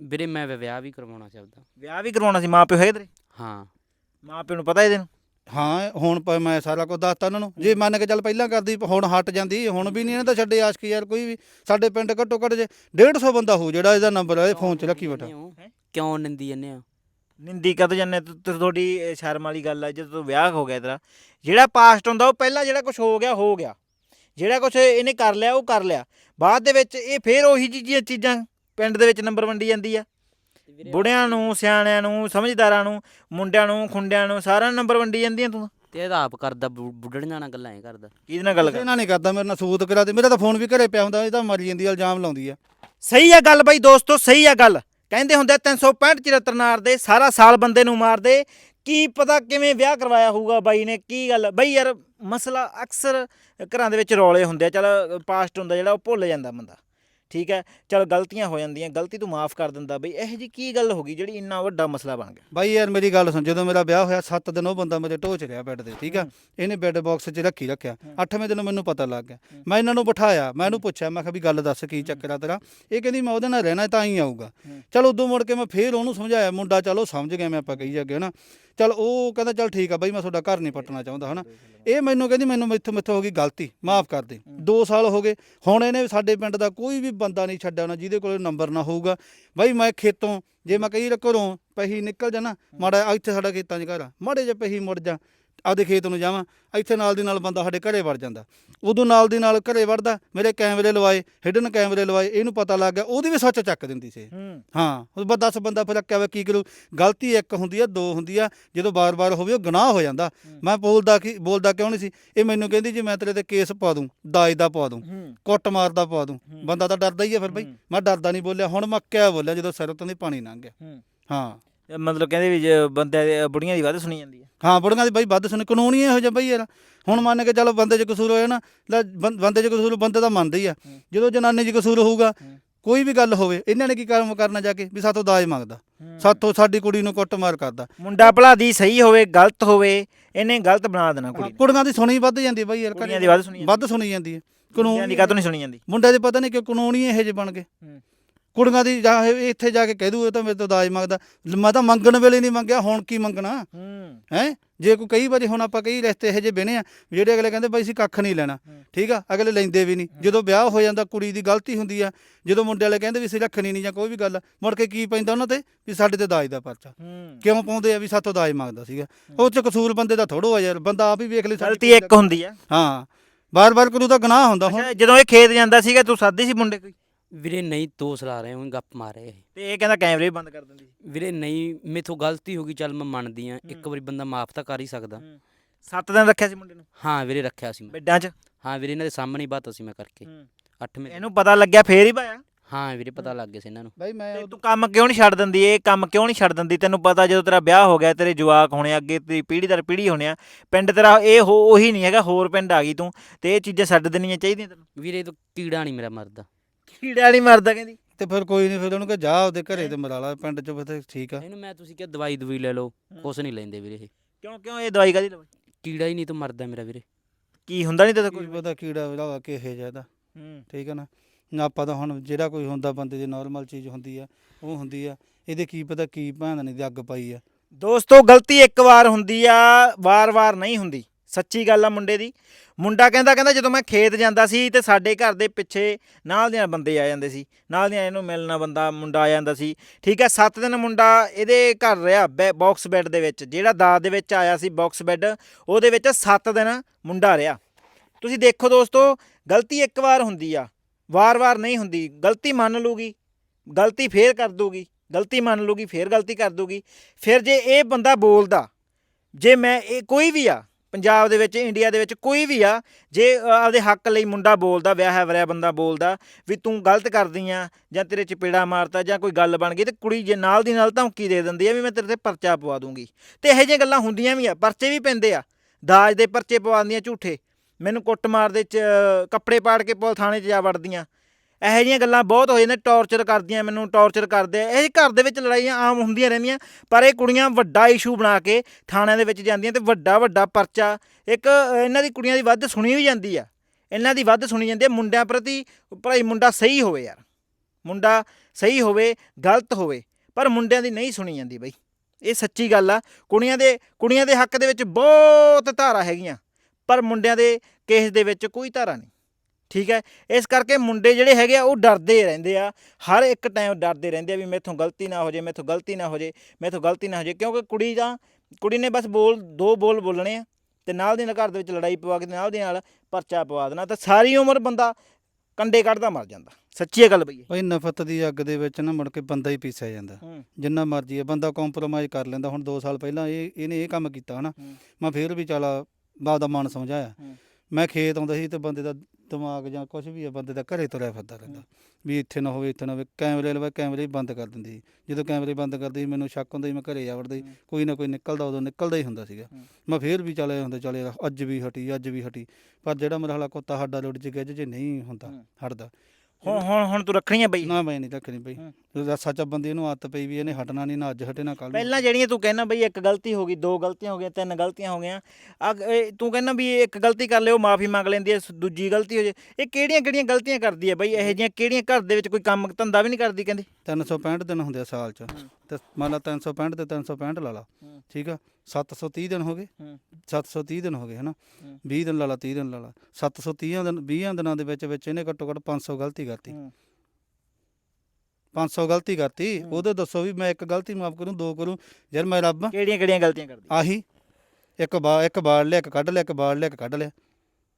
ਵੀਰੇ ਮੈਂ ਵਿਆਹ ਵੀ ਕਰਵਾਉਣਾ ਚਾਹੁੰਦਾ। ਵਿਆਹ ਵੀ ਕਰਵਾਉਣਾ ਸੀ ਮਾਂ ਪਿਓ ਹੈ ਤੇਰੇ? ਹਾਂ। ਮਾਂ ਪਿਓ ਨੂੰ ਪਤਾ ਇਹਦੇ ਨੂੰ? ਹਾਂ ਹੁਣ ਪ- ਮੈਂ ਸਾਰਾ ਕੁਝ ਦੱਸਤਾ ਉਹਨਾਂ ਨੂੰ। ਜੇ ਮੰਨ ਕੇ ਚੱਲ ਪਹਿਲਾਂ ਕਰਦੀ ਹੁਣ ਹਟ ਜਾਂਦੀ ਹੁਣ ਵੀ ਨਹੀਂ ਇਹਨਾਂ ਦਾ ਛੱਡੇ ਆਸ਼ਕੀ ਯਾਰ ਕੋਈ ਵੀ ਸਾਡੇ ਪਿੰਡ ਘੱਟੋ ਘੱਟ ਜੇ 150 ਬੰਦਾ ਹੋ ਜਿਹੜਾ ਇਹਦਾ ਨੰਬਰ ਹੈ ਫੋਨ 'ਚ ਰੱਖੀ ਬੈਠਾ। ਹੈਂ? ਕਿਉਂ ਨਿੰਦੀ ਜੰਨੇ ਆ ਨਿੰਦੀ ਕਦ ਜੰਨੇ ਤੁਹਾਡੀ ਇਹ ਸ਼ਰਮ ਵਾਲੀ ਗੱਲ ਆ ਜਦੋਂ ਵਿਆਹ ਹੋ ਗਿਆ ਤੇਰਾ ਜਿਹੜਾ ਪਾਸਟ ਹੁੰਦਾ ਉਹ ਪਹਿਲਾਂ ਜਿਹੜਾ ਕੁਝ ਹੋ ਗਿਆ ਹੋ ਗਿਆ। ਜਿਹੜਾ ਕੁਝ ਇਹਨੇ ਕਰ ਲਿਆ ਉਹ ਕਰ ਲਿਆ। ਬਾਅਦ ਦੇ ਵਿੱਚ ਇਹ ਫੇਰ ਉਹੀ ਜਿਹੀ ਚੀਜ਼ਾਂ ਪਿੰਡ ਦੇ ਵਿੱਚ ਨੰਬਰ ਵੰਡੀ ਜਾਂਦੀ ਆ। ਬੁੜਿਆਂ ਨੂੰ ਸਿਆਣਿਆਂ ਨੂੰ ਸਮਝਦਾਰਾਂ ਨੂੰ ਮੁੰਡਿਆਂ ਨੂੰ ਖੁੰਡਿਆਂ ਨੂੰ ਸਾਰਿਆਂ ਨੂੰ ਨੰਬਰ ਵੰਡੀ ਜਾਂਦੀਆਂ ਤੂੰ ਤੇ। ਇਹਦਾ ਆਪ ਕਰਦਾ ਬੁੱਢੜੀਆਂ ਨਾਲ ਗੱਲਾਂ ਐ ਕਰਦਾ। ਕਿਹਦੇ ਨਾਲ ਗੱਲ ਕਰ? ਇਹਨਾਂ ਨਹੀਂ ਕਰਦਾ ਮੇਰੇ ਨਾਲ ਸੂਤ ਕਰਾ ਦੇ। ਮੇਰਾ ਤਾਂ ਫੋਨ ਵੀ ਘਰੇ ਪਿਆ ਹੁੰਦਾ ਇਹ ਤਾਂ ਮਰ ਜਾਂਦੀ ਆ, ਇਲਜ਼ਾਮ ਲਾਉਂਦੀ ਆ। ਸਹੀ ਆ ਗੱਲ ਬਾਈ ਦੋਸਤੋ ਸਹੀ ਆ ਗੱਲ। ਕਹਿੰਦੇ ਹੁੰਦੇ 365 74 ਨਾਰ ਦੇ ਸਾਰਾ ਸਾਲ ਬੰਦੇ ਨੂੰ ਮਾਰਦੇ ਕੀ ਪਤਾ ਕਿਵੇਂ ਵਿਆਹ ਕਰਵਾਇਆ ਹੋਊਗਾ ਬਾਈ ਨੇ, ਕੀ ਗੱਲ? ਬਾਈ ਯਾਰ, ਮਸਲਾ ਅਕਸਰ ਘਰਾਂ ਦੇ ਵਿੱਚ ਰੌਲੇ ਹੁੰਦੇ ਆ, ਚਲ ਪਾਸਟ ਹੁੰਦਾ ਜਿਹੜਾ ਉਹ ਭੁੱਲ ਜਾਂਦਾ ਬੰਦਾ। ਠੀਕ ਹੈ? ਚਲ, ਗਲਤੀਆਂ ਹੋ ਜਾਂਦੀਆਂ, ਗਲਤੀ ਤੂੰ ਮਾਫ ਕਰ ਦਿੰਦਾ ਬਈ। ਇਹੋ ਜੀ ਕੀ ਗੱਲ ਹੋ ਗਈ ਜਿਹੜੀ ਇੰਨਾ ਵੱਡਾ ਮਸਲਾ ਬਣ ਗਿਆ? ਬਾਈ ਯਾਰ, ਮੇਰੀ ਗੱਲ ਸੁਣ, ਜਦੋਂ ਮੇਰਾ ਵਿਆਹ ਹੋਇਆ 7 ਦਿਨ ਉਹ ਬੰਦਾ ਮੇਰੇ ਢੋਚ ਰਿਹਾ ਬੈੱਡ ਤੇ, ਠੀਕ ਆ ਇਹਨੇ ਬੈੱਡ ਬਾਕਸ 'ਚ ਰੱਖੀ ਰੱਖਿਆ। ਹੂੰ। 8ਵੇਂ ਦਿਨ ਮੈਨੂੰ ਪਤਾ ਲੱਗ ਗਿਆ। ਮੈਂ ਇਹਨਾਂ ਨੂੰ ਬਿਠਾਇਆ, ਮੈਂ ਇਹਨੂੰ ਪੁੱਛਿਆ, ਮੈਂ ਕਿਹਾ ਵੀ ਗੱਲ ਦੱਸ ਕੀ ਚੱਕਰ ਆ ਤੇਰਾ? ਇਹ ਕਹਿੰਦੀ, ਮੈਂ ਉਹਦੇ ਨਾਲ ਰਹਿਣਾ ਤਾਂ ਹੀ ਆਊਗਾ। ਹੂੰ। ਚਲ ਉਦੋਂ ਮੁੜ ਕੇ ਮੈਂ ਫੇਰ ਉਹਨੂੰ ਸਮਝਾਇਆ, ਮੁੰਡਾ ਚਲੋ ਸਮਝ ਗਿਆ ਮੈਂ ਆਪਾਂ ਕਹੀ ਜਾਗੇ, ਹਨਾ? ਚਲ ਉਹ ਕਹਿੰਦਾ ਚਲ ਠੀਕ ਆ ਬਾਈ ਮੈਂ ਤੁਹਾਡਾ ਘਰ ਨਹੀਂ ਪੱਟਣਾ ਚਾਹੁੰਦਾ ਹਨਾ? ਇਹ ਮੈਨੂੰ ਕਹਿੰਦੀ ਮੈਨੂੰ ਮੈਥੋਂ ਮੈਥੋਂ ਹੋ ਗਈ ਗਲਤੀ ਮਾਫ ਕਰ ਦੇ। 2 ਸਾਲ ਹੋ ਗਏ ਹੁਣ ਇਹਨੇ ਸਾਡੇ ਪਿੰਡ ਦਾ ਕੋਈ ਵੀ ਬੰਦਾ ਨਹੀਂ ਛੱਡਿਆ ਨਾ ਜਿਹਦੇ ਕੋਲ ਨੰਬਰ ਨਾ ਹੋਊਗਾ। ਬਾਈ ਮੈਂ ਖੇਤੋਂ ਜੇ ਮੈਂ ਕਹੀ ਘਰੋਂ ਪਹੀ ਨਿਕਲ ਜਾਣਾ ਮਾੜਾ ਇੱਥੇ ਸਾਡਾ ਖੇਤਾਂ 'ਚ ਘਰ ਆ ਮਾੜੇ ਜੇ ਪਹੀ ਮੁੜ ਜਾ ਆਪਦੇ ਖੇਤ ਨੂੰ ਜਾਵਾਂ ਇੱਥੇ ਨਾਲ ਦੀ ਨਾਲ ਬੰਦਾ ਸਾਡੇ ਘਰੇ ਵੜ ਜਾਂਦਾ। ਉਦੋਂ ਨਾਲ ਦੀ ਨਾਲ ਘਰੇ ਵੜਦਾ ਮੇਰੇ ਕੈਮਰੇ ਲਵਾਏ ਹਿਡਨ ਕੈਮਰੇ ਲਵਾਏ ਇਹਨੂੰ ਪਤਾ ਲੱਗ ਗਿਆ ਉਹਦੀ ਵੀ ਸੱਚ ਚੱਕ ਦਿੰਦੀ ਸੀ। ਹੂੰ। ਉਹ ਬਸ 10 ਬੰਦਾ ਫਿਰ ਅੱਕਿਆ ਵਾ ਕੀ ਕਰੂ ਗਲਤੀ ਇੱਕ ਹੁੰਦੀ ਆ ਦੋ ਹੁੰਦੀ ਆ ਜਦੋਂ ਬਾਰ-ਬਾਰ ਹੋਵੇ ਉਹ ਗੁਨਾਹ ਹੋ ਜਾਂਦਾ। ਮੈਂ ਬੋਲਦਾ ਕੀ ਬੋਲਦਾ ਕਿਉਂ ਨਹੀਂ ਸੀ? ਇਹ ਮੈਨੂੰ ਕਹਿੰਦੀ ਜੀ ਮੈਂ ਤੇਰੇ ਤੇ ਕੇਸ ਪਾ ਦੂੰ ਦਾਜ ਦਾ ਪਾ ਦੂੰ ਕੁੱਟ ਮਾਰਦਾ ਪਾ ਦੂੰ। ਬੰਦਾ ਤਾਂ ਡਰਦਾ ਹੀ ਆ ਫਿਰ ਬਈ। ਮੈਂ ਡਰਦਾ ਨਹੀਂ ਬੋਲਿਆ ਹੁਣ ਮੈਂ ਕਿਆ ਬੋਲਿਆ ਜਦੋਂ ਸਿਰ ਤੋਂ ਦੀ ਪਾਣੀ ਲੰਘ ਗਿਆ। ਹੂੰ। ਮਤਲਬ ਕਹਿੰਦੇ ਵੀ ਜੇ ਬੰਦੇ ਦੇ ਬੁੜੀਆਂ ਦੀ ਵੱਧ ਸੁਣੀ ਜਾਂਦੀ ਹੈ ਹਾਂ ਬੁੜੀਆਂ ਦੀ ਬਈ ਵੱਧ ਸੁਣ ਕਾਨੂੰਨ ਹੀ ਇਹੋ ਜਿਹਾ ਬਈ ਯਾਰ। ਹੁਣ ਮੰਨ ਕੇ ਚੱਲ ਬੰਦੇ 'ਚ ਕਸੂਰ ਹੋਇਆ ਨਾ ਲੈ ਬੰ- ਬੰਦੇ 'ਚ ਕਸੂਰ ਬੰਦੇ ਤਾਂ ਮੰਨਦੇ ਹੀ ਆ। ਜਦੋਂ ਜਨਾਨੀ 'ਚ ਕਸੂਰ ਹੋਊਗਾ। ਕੋਈ ਵੀ ਗੱਲ ਹੋਵੇ ਇਹਨਾਂ ਨੇ ਕੀ ਕਰਮ ਕਰਨਾ ਜਾ ਕੇ? ਵੀ ਸਾਤੋਂ ਦਾਜ ਮੰਗਦਾ। ਸਾਤੋਂ ਸਾਡੀ ਕੁੜੀ ਨੂੰ ਕੁੱਟਮਾਰ ਕਰਦਾ। ਮੁੰਡਾ ਭਲਾ ਦੀ ਸਹੀ ਹੋਵੇ ਗਲਤ ਹੋਵੇ ਇਹਨੇ ਗਲਤ ਬਣਾ ਦੇਣਾ ਕੁੜੀ ਨੂੰ। ਕੁੜੀਆਂ ਦੀ ਸੁਣੀ ਵੱਧ ਜਾਂਦੀ ਬਈ ਯਾਰ ਕੁੜੀਆਂ ਦੀ ਵੱਧ ਸੁਣੀ ਜਾਂਦੀ ਵੱਧ ਸੁਣੀ ਜਾਂਦੀ ਹੈ ਮੁੰਡਿਆਂ ਕਾਨੂੰਨ ਦੀ ਕਾਹਤੋਂ ਨਹੀਂ ਸੁਣੀ ਜਾਂਦੀ? ਮੁੰਡਿਆਂ ਦੇ ਪਤਾ ਨਹੀਂ ਕਿ ਕਾਨੂੰਨ ਹੀ ਇਹੋ ਜਿਹੇ ਬਣ ਗਏ। ਕੁੜੀਆਂ ਦੀ ਜਾ ਇਹ ਇੱਥੇ ਜਾ ਕੇ ਕਹਿ ਦੂ ਇਹ ਤਾਂ ਮੇਰੇ ਤੋਂ ਦਾਜ ਮੰਗਦਾ। ਮੈਂ ਤਾਂ ਮੰਗਣ ਵੇਲੇ ਨਹੀਂ ਮੰਗਿਆ ਹੁਣ ਕੀ ਮੰਗਣਾ? ਹੂੰ। ਹੈ? ਜੇ ਕੋਈ ਕਈ ਵਾਰੀ ਹੁਣ ਆਪਾਂ ਕਈ ਰਿਸ਼ਤੇ ਇਹੋ ਜਿਹੇ ਬਣੇ ਆ ਜਿਹੜੇ ਅਗਲੇ ਕਹਿੰਦੇ ਬਈ ਅਸੀਂ ਕੱਖ ਨਹੀਂ ਲੈਣਾ। ਠੀਕ ਆ? ਅਗਲੇ ਲੈਂਦੇ ਵੀ ਨਹੀਂ। ਜਦੋਂ ਵਿਆਹ ਹੋ ਜਾਂਦਾ ਕੁੜੀ ਦੀ ਗਲਤੀ ਹੁੰਦੀ ਆ ਜਦੋਂ ਮੁੰਡੇ ਵਾਲੇ ਕਹਿੰਦੇ ਵੀ ਅਸੀਂ ਰੱਖਣੀ ਨਹੀਂ ਜਾਂ ਕੋਈ ਵੀ ਗੱਲ ਮੁੜ ਕੇ ਕੀ ਪੈਂਦਾ ਉਹਨਾਂ ਤੇ? ਵੀ ਸਾਡੇ ਤੇ ਦਾਜ ਦਾ ਪਰਚਾ। ਕਿਉਂ ਪਾਉਂਦੇ ਆ ਵੀ ਸਾਤੋਂ ਦਾਜ ਮੰਗਦਾ ਸੀਗਾ? ਉਹ ਚ ਕਸੂਰ ਬੰਦੇ ਦਾ ਥੋੜੋ ਆ ਯਾਰ ਬੰਦਾ ਆਪ ਹੀ ਵੇਖ ਲੈ ਗਲਤੀ ਇੱਕ ਹੁੰਦੀ ਆ। ਹਾਂ। ਬਾਰ-ਬਾਰ ਕਰੂ ਤਾਂ ਗੁਨਾਹ ਹੁੰਦਾ ਹੁਣ ਜਦੋਂ ਇਹ ਖੇਤ ਜਾਂਦਾ ਸੀਗਾ ਤੂੰ ਸਾਦੀ ਸੀ ਮੁੰਡੇ ਕੋਈ? ਵੀਰੇ ਨਹੀਂ ਦੋਸ ਲਾ ਰਹੇ ਹਾਂ ਗੱਪ ਮਾਰ ਰਹੇ ਇਹ। ਤੇ ਇਹ ਕਹਿੰਦਾ ਕੈਮਰੇ ਵੀ ਬੰਦ ਕਰ ਦਿੰਦੀ। ਸੀ ਵੀਰੇ ਨਹੀਂ ਮੇਥੋਂ ਗਲਤੀ ਹੋ ਗਈ ਚੱਲ ਮੈਂ ਮੰਨਦੀ ਆ ਇੱਕ ਵਾਰੀ ਬੰਦਾ ਮਾਫ ਤਾਂ ਕਰ ਹੀ ਸਕਦਾ। ਸੱਤ ਦਿਨ ਰੱਖਿਆ ਸੀ ਮੁੰਡੇ ਨੂੰ? ਹਾਂ ਵੀਰੇ ਰੱਖਿਆ ਸੀ। ਮੈਂ ਬੈੱਡਾਂ 'ਚ? ਹਾਂ ਵੀਰੇ ਇਹਨਾਂ ਦੇ ਸਾਹਮਣੇ ਹੀ ਬਾਤ ਸੀ ਮੈਂ ਕਰਕੇ। ਅੱਠਵੇਂ ਇਹਨੂੰ ਪਤਾ ਲੱਗਿਆ ਫੇਰ ਹੀ ਪਾਇਆ? ਹਾਂ ਵੀਰੇ ਪਤਾ ਲੱਗ ਗਿਆ ਸੀ ਇਹਨਾਂ ਨੂੰ। ਬਾਈ ਮੈਂ ਤੇ ਤੂੰ ਕੰਮ ਕਿਉਂ ਨਹੀਂ ਛੱਡ ਦਿੰਦੀ? ਇਹ ਕੰਮ ਕਿਉਂ ਨਹੀਂ ਛੱਡ ਦਿੰਦੀ? ਤੈਨੂੰ ਪਤਾ ਜਦੋਂ ਤੇਰਾ ਵਿਆਹ ਹੋ ਗਿਆ ਤੇਰੇ ਜਵਾਕ ਹੋਣੇ ਆ, ਅੱਗੇ ਤੇਰੀ ਪੀੜ੍ਹੀ ਦਰ ਪੀੜ੍ਹੀ ਹੋਣੇ ਆ ਪਿੰਡ ਤੇਰਾ ਇਹ ਹੋ- ਉਹੀ ਨਹੀਂ ਹੈਗਾ ਹੋਰ ਪਿੰਡ ਆ ਗਈ ਤੂੰ ਤੇ ਇਹ ਚੀਜ਼ਾਂ ਛੱਡ ਦੇਣੀਆਂ ਚਾਹੀਦੀਆਂ ਤੈਨੂੰ। ਵੀਰੇ ਤੋਂ ਕੀੜਾ ਨਹੀਂ ਮੇਰਾ ਮਰਦਾ। ਕੀੜਾ ਨਹੀਂ ਮਰਦਾ ਕਹਿੰਦੀ। ਤੇ ਫਿਰ ਕੋਈ ਨਹੀਂ ਫਿਰ ਉਹਨੂੰ ਕਹ ਜਾ ਉਹਦੇ ਘਰੇ ਤੇ ਲਾ ਪਿੰਡ ਚ ਫਿਰ ਠੀਕ ਆ। ਇਹਨੂੰ ਮੈਂ ਤੁਸੀਂ ਕਿਹਾ ਦਵਾਈ ਦਵਾਈ ਲੈ ਲਓ ਕੁਛ ਨਹੀਂ ਲੈਂਦੇ ਵੀਰੇ ਇਹ। ਕਿਉਂ ਕਿਉਂ ਇਹ ਦਵਾਈ ਕਾਦੀ ਲਵਾਈ? ਕੀੜਾ ਹੀ ਨਹੀਂ ਤਾਂ ਮਰਦਾ ਮੇਰਾ ਵੀਰੇ। ਕੀ ਹੁੰਦਾ ਨਹੀਂ ਤੇ ਕੋਈ ਕੋਈ ਪਤਾ ਕੀੜਾ ਵਰਾਵਾ ਕਿਹੇ ਜ਼ਿਆਦਾ ਹੂੰ। ਠੀਕ ਹੈ ਨਾ? ਨਾ ਆਪਾਂ ਤਾਂ ਹੁਣ ਜਿਹੜਾ ਕੋਈ ਹੁੰਦਾ ਬੰਦੇ ਦੀ ਨਾਰਮਲ ਚੀਜ਼ ਹੁੰਦੀ ਆ ਉਹ ਹੁੰਦੀ ਆ। ਇਹਦੇ ਕੀ ਪਤਾ ਕੀ ਭਾਂਦ ਨਹੀਂ ਦੀ ਅੱਗ ਪਾਈ ਆ। ਦੋਸਤੋ ਗਲਤੀ ਇੱਕ ਵਾਰ ਹੁੰਦੀ ਆ ਵਾਰ-ਵਾਰ ਨਹੀਂ ਹੁੰਦੀ। ਸੱਚੀ ਗੱਲ ਆ ਮੁੰਡੇ ਦੀ। ਮੁੰਡਾ ਕਹਿੰਦਾ ਕਹਿੰਦਾ ਜਦੋਂ ਮੈਂ ਖੇਤ ਜਾਂਦਾ ਸੀ ਤੇ ਸਾਡੇ ਘਰ ਦੇ ਪਿੱਛੇ ਨਾਲ ਦੀਆਂ ਬੰਦੇ ਆ ਜਾਂਦੇ ਸੀ। ਨਾਲ ਦੀਆਂ ਇਹਨੂੰ ਮਿਲਣਾ ਬੰਦਾ, ਮੁੰਡਾ ਆ ਜਾਂਦਾ ਸੀ। ਠੀਕ ਹੈ 7 ਦਿਨ ਮੁੰਡਾ ਇਹਦੇ ਘਰ ਰਿਹਾ ਬਾਕਸ ਬੈੱਡ ਦੇ ਵਿੱਚ। ਜਿਹੜਾ ਦਾਦ ਦੇ ਵਿੱਚ ਆਇਆ ਸੀ ਬਾਕਸ ਬੈੱਡ ਉਹਦੇ ਵਿੱਚ 7 ਦਿਨ ਮੁੰਡਾ ਰਿਹਾ। ਤੁਸੀਂ ਦੇਖੋ ਦੋਸਤੋ, ਗਲਤੀ ਇੱਕ ਵਾਰ ਹੁੰਦੀ ਆ, ਵਾਰ-ਵਾਰ ਨਹੀਂ ਹੁੰਦੀ। ਗਲਤੀ ਮੰਨ ਲੂਗੀ, ਗਲਤੀ ਫੇਰ ਕਰ ਦੂਗੀ, ਗਲਤੀ ਮੰਨ ਲੂਗੀ, ਫੇਰ ਗਲਤੀ ਕਰ ਦੂਗੀ। ਫਿਰ ਜੇ ਇਹ ਬੰਦਾ ਬੋਲਦਾ, ਜੇ ਮੈਂ, ਇਹ ਕੋਈ ਵੀ ਆ ਪੰਜਾਬ ਦੇ ਵਿੱਚ, ਇੰਡੀਆ ਦੇ ਵਿੱਚ ਕੋਈ ਵੀ ਆ, ਜੇ ਆਪਦੇ ਹੱਕ ਲਈ ਮੁੰਡਾ ਬੋਲਦਾ ਵਿਆਹਿਆ ਵਰਿਆ ਬੰਦਾ ਬੋਲਦਾ, ਵੀ ਤੂੰ ਗਲਤ ਕਰਦੀ ਆ, ਜਾਂ ਤੇਰੇ ਚਪੇੜਾ ਮਾਰਤਾ, ਜਾਂ ਕੋਈ ਗੱਲ ਬਣ ਗਈ, ਤੇ ਕੁੜੀ ਜੇ ਨਾਲ ਦੀ ਨਾਲ ਧਮਕੀ ਦੇ ਦਿੰਦੀ ਆ ਵੀ ਮੈਂ ਤੇਰੇ ਤੇ ਪਰਚਾ ਪਵਾ ਦੂੰਗੀ। ਤੇ ਇਹੋ ਜਿਹੀਆਂ ਗੱਲਾਂ ਹੁੰਦੀਆਂ ਵੀ ਆ, ਪਰਚੇ ਵੀ ਪੈਂਦੇ ਆ। ਦਾਜ ਦੇ ਪਰਚੇ ਪਵਾ ਦਿੰਦੀਆਂ ਝੂਠੇ। ਮੈਨੂੰ ਕੁੱਟ ਮਾਰਦੇ ਚ ਕੱਪੜੇ ਪਾੜ ਕੇ ਪੁਲਿਸ ਥਾਣੇ 'ਚ ਜਾ ਵੜਦੀਆਂ। ਇਹੋ ਜਿਹੀਆਂ ਗੱਲਾਂ ਬਹੁਤ ਹੋ ਜਾਂਦੀਆਂ ਟੌਰਚਰ ਕਰਦੀਆਂ ਮੈਨੂੰ ਟੌਰਚਰ ਕਰਦੇ ਆ। ਇਹ ਘਰ ਦੇ ਵਿੱਚ ਲੜਾਈਆਂ ਆਮ ਹੁੰਦੀਆਂ ਰਹਿੰਦੀਆਂ, ਪਰ ਇਹ ਕੁੜੀਆਂ ਵੱਡਾ ਇਸ਼ੂ ਬਣਾ ਕੇ ਥਾਣਿਆਂ ਦੇ ਵਿੱਚ ਜਾਂਦੀਆਂ ਤੇ ਵੱਡਾ ਵੱਡਾ ਪਰਚਾ, ਇੱਕ ਇਹਨਾਂ ਦੀ ਕੁੜੀਆਂ ਦੀ ਵੱਧ ਸੁਣੀ ਵੀ ਜਾਂਦੀ ਆ। ਇਹਨਾਂ ਦੀ ਵੱਧ ਸੁਣੀ ਜਾਂਦੀ ਆ, ਮੁੰਡਿਆਂ ਪ੍ਰਤੀ ਭਾਈ ਮੁੰਡਾ ਸਹੀ ਹੋਵੇ ਯਾਰ, ਮੁੰਡਾ ਸਹੀ ਹੋਵੇ, ਗਲਤ ਹੋਵੇ, ਪਰ ਮੁੰਡਿਆਂ ਦੀ ਨਹੀਂ ਸੁਣੀ ਜਾਂਦੀ ਬਈ। ਇਹ ਸੱਚੀ ਗੱਲ ਆ, ਕੁੜੀਆਂ ਦੇ ਕੁੜੀਆਂ ਦੇ ਹੱਕ ਦੇ ਵਿੱਚ ਬਹੁਤ ਧਾਰਾ ਹੈਗੀਆਂ, ਪਰ ਮੁੰਡਿਆਂ ਦੇ ਕੇਸ ਦੇ ਵਿੱਚ ਕੋਈ ਧਾਰਾ ਨਹੀਂ। ਠੀਕ ਹੈ? ਇਸ ਕਰਕੇ ਮੁੰਡੇ ਜਿਹੜੇ ਹੈਗੇ ਆ ਉਹ ਡਰਦੇ ਰਹਿੰਦੇ ਆ। ਹਰ ਇੱਕ ਟਾਈਮ ਡਰਦੇ ਰਹਿੰਦੇ ਆ ਵੀ ਮੈਥੋਂ ਗਲਤੀ ਨਾ ਹੋ ਜੇ ਮੈਥੋਂ ਗਲਤੀ ਨਾ ਹੋ ਜੇ ਮੈਥੋਂ ਗਲਤੀ ਨਾ ਹੋ ਜੇ ਕਿਉਂਕਿ ਕੁੜੀ ਦਾ ਕੁੜੀ ਨੇ ਬਸ ਬੋਲ ਦੋ ਬੋਲ ਬੋਲਣੇ ਆ ਤੇ ਨਾਲ ਦੀ ਨਾਲ ਘਰ ਦੇ ਵਿੱਚ ਲੜਾਈ ਪਵਾ ਕੇ ਨਾਲ ਦੀ ਨਾਲ ਪਰਚਾ ਪਵਾ ਦੇਣਾ ਤਾਂ ਸਾਰੀ ਉਮਰ ਬੰਦਾ ਕੰਡੇ ਕੱਢਦਾ ਮਰ ਜਾਂਦਾ। ਸੱਚੀ ਇਹ ਗੱਲ ਬਈ। ਬਈ ਨਫ਼ਰਤ ਦੀ ਅੱਗ ਦੇ ਵਿੱਚ ਨਾ ਮੁੜ ਕੇ ਬੰਦਾ ਹੀ ਪੀਸਿਆ ਜਾਂਦਾ। ਹੂੰ। ਜਿੰਨਾ ਮਰਜ਼ੀ ਹੈ ਬੰਦਾ ਕੰਪਰੋਮਾਈਜ਼ ਕਰ ਲੈਂਦਾ। ਹੁਣ 2 ਸਾਲ ਪਹਿਲਾਂ ਇਹ ਇਹਨੇ ਇਹ ਕੰਮ ਕੀਤਾ ਹਨਾ। ਹੂੰ। ਮੈਂ ਫੇਰ ਵੀ ਚੱਲ ਬਾਪ ਦਾ ਮਨ ਸਮਝਾਇਆ। ਹੂੰ। ਮੈਂ ਖੇਤ ਆਉਂਦਾ ਸੀ ਤੇ ਬੰਦੇ ਦਾ ਦਿਮਾਗ ਜਾਂ ਕੁਝ ਵੀ ਆ ਬੰਦੇ ਦਾ ਘਰੇ ਤੁਰਿਆ ਫਿਰਦਾ ਰਹਿੰਦਾ। ਵੀ ਇੱਥੇ ਨਾ ਹੋਵੇ ਇੱਥੇ ਨਾ ਹੋਵੇ ਕੈਮਰੇ ਲਵਾ ਕੈਮਰੇ ਹੀ ਬੰਦ ਕਰ ਦਿੰਦੀ ਸੀ। ਜਦੋਂ ਕੈਮਰੇ ਬੰਦ ਕਰਦੀ ਸੀ ਮੈਨੂੰ ਸ਼ੱਕ ਹੁੰਦਾ ਸੀ ਮੈਂ ਘਰੇ ਜਾ ਵੜਦਾ ਸੀ। ਕੋਈ ਨਾ ਕੋਈ ਨਿਕਲਦਾ ਉਦੋਂ ਨਿਕਲਦਾ ਹੀ ਹੁੰਦਾ ਸੀਗਾ। ਮੈਂ ਫੇਰ ਵੀ ਚਲੇ ਹੁੰਦਾ ਚਲੇ ਅੱਜ ਵੀ ਹਟੀ ਅੱਜ ਵੀ ਹਟੀ। ਪਰ ਜਿਹੜਾ ਮੇਰਾ ਹਾਲਾ ਕੁੱਤਾ ਹੱਡਾ ਰੋਡ ਚ ਗਿੱਜ ਜੇ ਨਹੀਂ ਹੁੰਦਾ ਹਟਦਾ। ਹੁਣ ਹੁਣ ਹੁਣ ਤੂੰ ਰੱਖਣੀ ਆ ਬਈ? ਨਾ ਮੈਂ ਨਹੀਂ ਰੱਖਣੀ ਬਈ। ਹੂੰ। ਜਦੋਂ ਸੱਚਾ ਬੰਦੇ ਨੂੰ ਆਦਤ ਪਈ ਵੀ ਇਹਨੇ ਹਟਣਾ ਨਹੀਂ ਨਾ ਅੱਜ ਹਟੇ ਨਾ ਕੱਲ ਪਹਿਲਾਂ ਜਿਹੜੀਆਂ ਤੂੰ ਕਹਿਣਾ ਬਈ ਇੱਕ ਗਲਤੀ ਹੋ ਗਈ ਦੋ ਗਲਤੀਆਂ ਹੋ ਗਈਆਂ ਤਿੰਨ ਗਲਤੀਆਂ ਹੋ ਗਈਆਂ ਆ ਤੂੰ ਕਹਿਣਾ ਵੀ ਇਹ ਇੱਕ ਗਲਤੀ ਕਰ ਲਿਓ ਮਾਫੀ ਮੰਗ ਲੈਂਦੀ ਹੈ ਸ- ਦੂਜੀ ਗਲਤੀ ਹੋ ਜੇ ਇਹ ਕਿਹੜੀਆਂ ਕਿਹੜੀਆਂ ਗਲਤੀਆਂ ਕਰਦੀ ਹੈ ਬਈ? ਇਹੋ ਜਿਹੀਆਂ ਕਿਹੜੀਆਂ ਘਰ ਦੇ ਵਿੱਚ ਕੋਈ ਕੰਮ ਧੰਦਾ ਵੀ ਨਹੀਂ ਕਰਦੀ ਕਹਿੰਦੇ? 365 ਦਿਨ ਹੁੰਦੇ ਆ ਸਾਲ ਚ। ਤੇ ਮੰਨ ਲਾ 365 ਤੇ 365 ਲਾ ਲਾ ਹੂੰ। ਠੀਕ ਆ? 730 ਦਿਨ ਹੋ ਗਏ। ਹੂੰ। 730 ਦਿਨ ਹੋ ਗਏ ਹਨਾ? ਹੂੰ। 20 ਦਿਨ ਲਾ ਲਾ 30 ਦਿਨ ਲਾ ਲਾ। 730 ਦਿਨ 20 ਦਿਨਾਂ ਦੇ ਵਿੱਚ ਵਿੱਚ ਇਹਨੇ ਘੱਟੋ ਘੱਟ 500 ਗਲਤੀ ਕਰਤੀ। ਹੂੰ। 500 ਗਲਤੀ ਕਰਤੀ। ਉਹਦੇ ਦੱਸੋ ਵੀ ਮੈਂ ਇੱਕ ਗਲਤੀ ਮਾਫ ਕਰੂੰ ਦੋ ਕਰੂੰ ਯਾਰ ਮੈਂ ਰੱਬ ਆ। ਕਿਹੜੀਆਂ ਕਿਹੜੀਆਂ ਗਲਤੀਆਂ ਕਰਦੀ? ਆਹੀ। ਇੱਕ ਬਾ ਇੱਕ ਬਾੜ ਲਿਆ ਇੱਕ ਕੱਢ ਲਿਆ ਇੱਕ ਬਾੜ ਲਿਆ ਇੱਕ ਕੱਢ ਲਿਆ।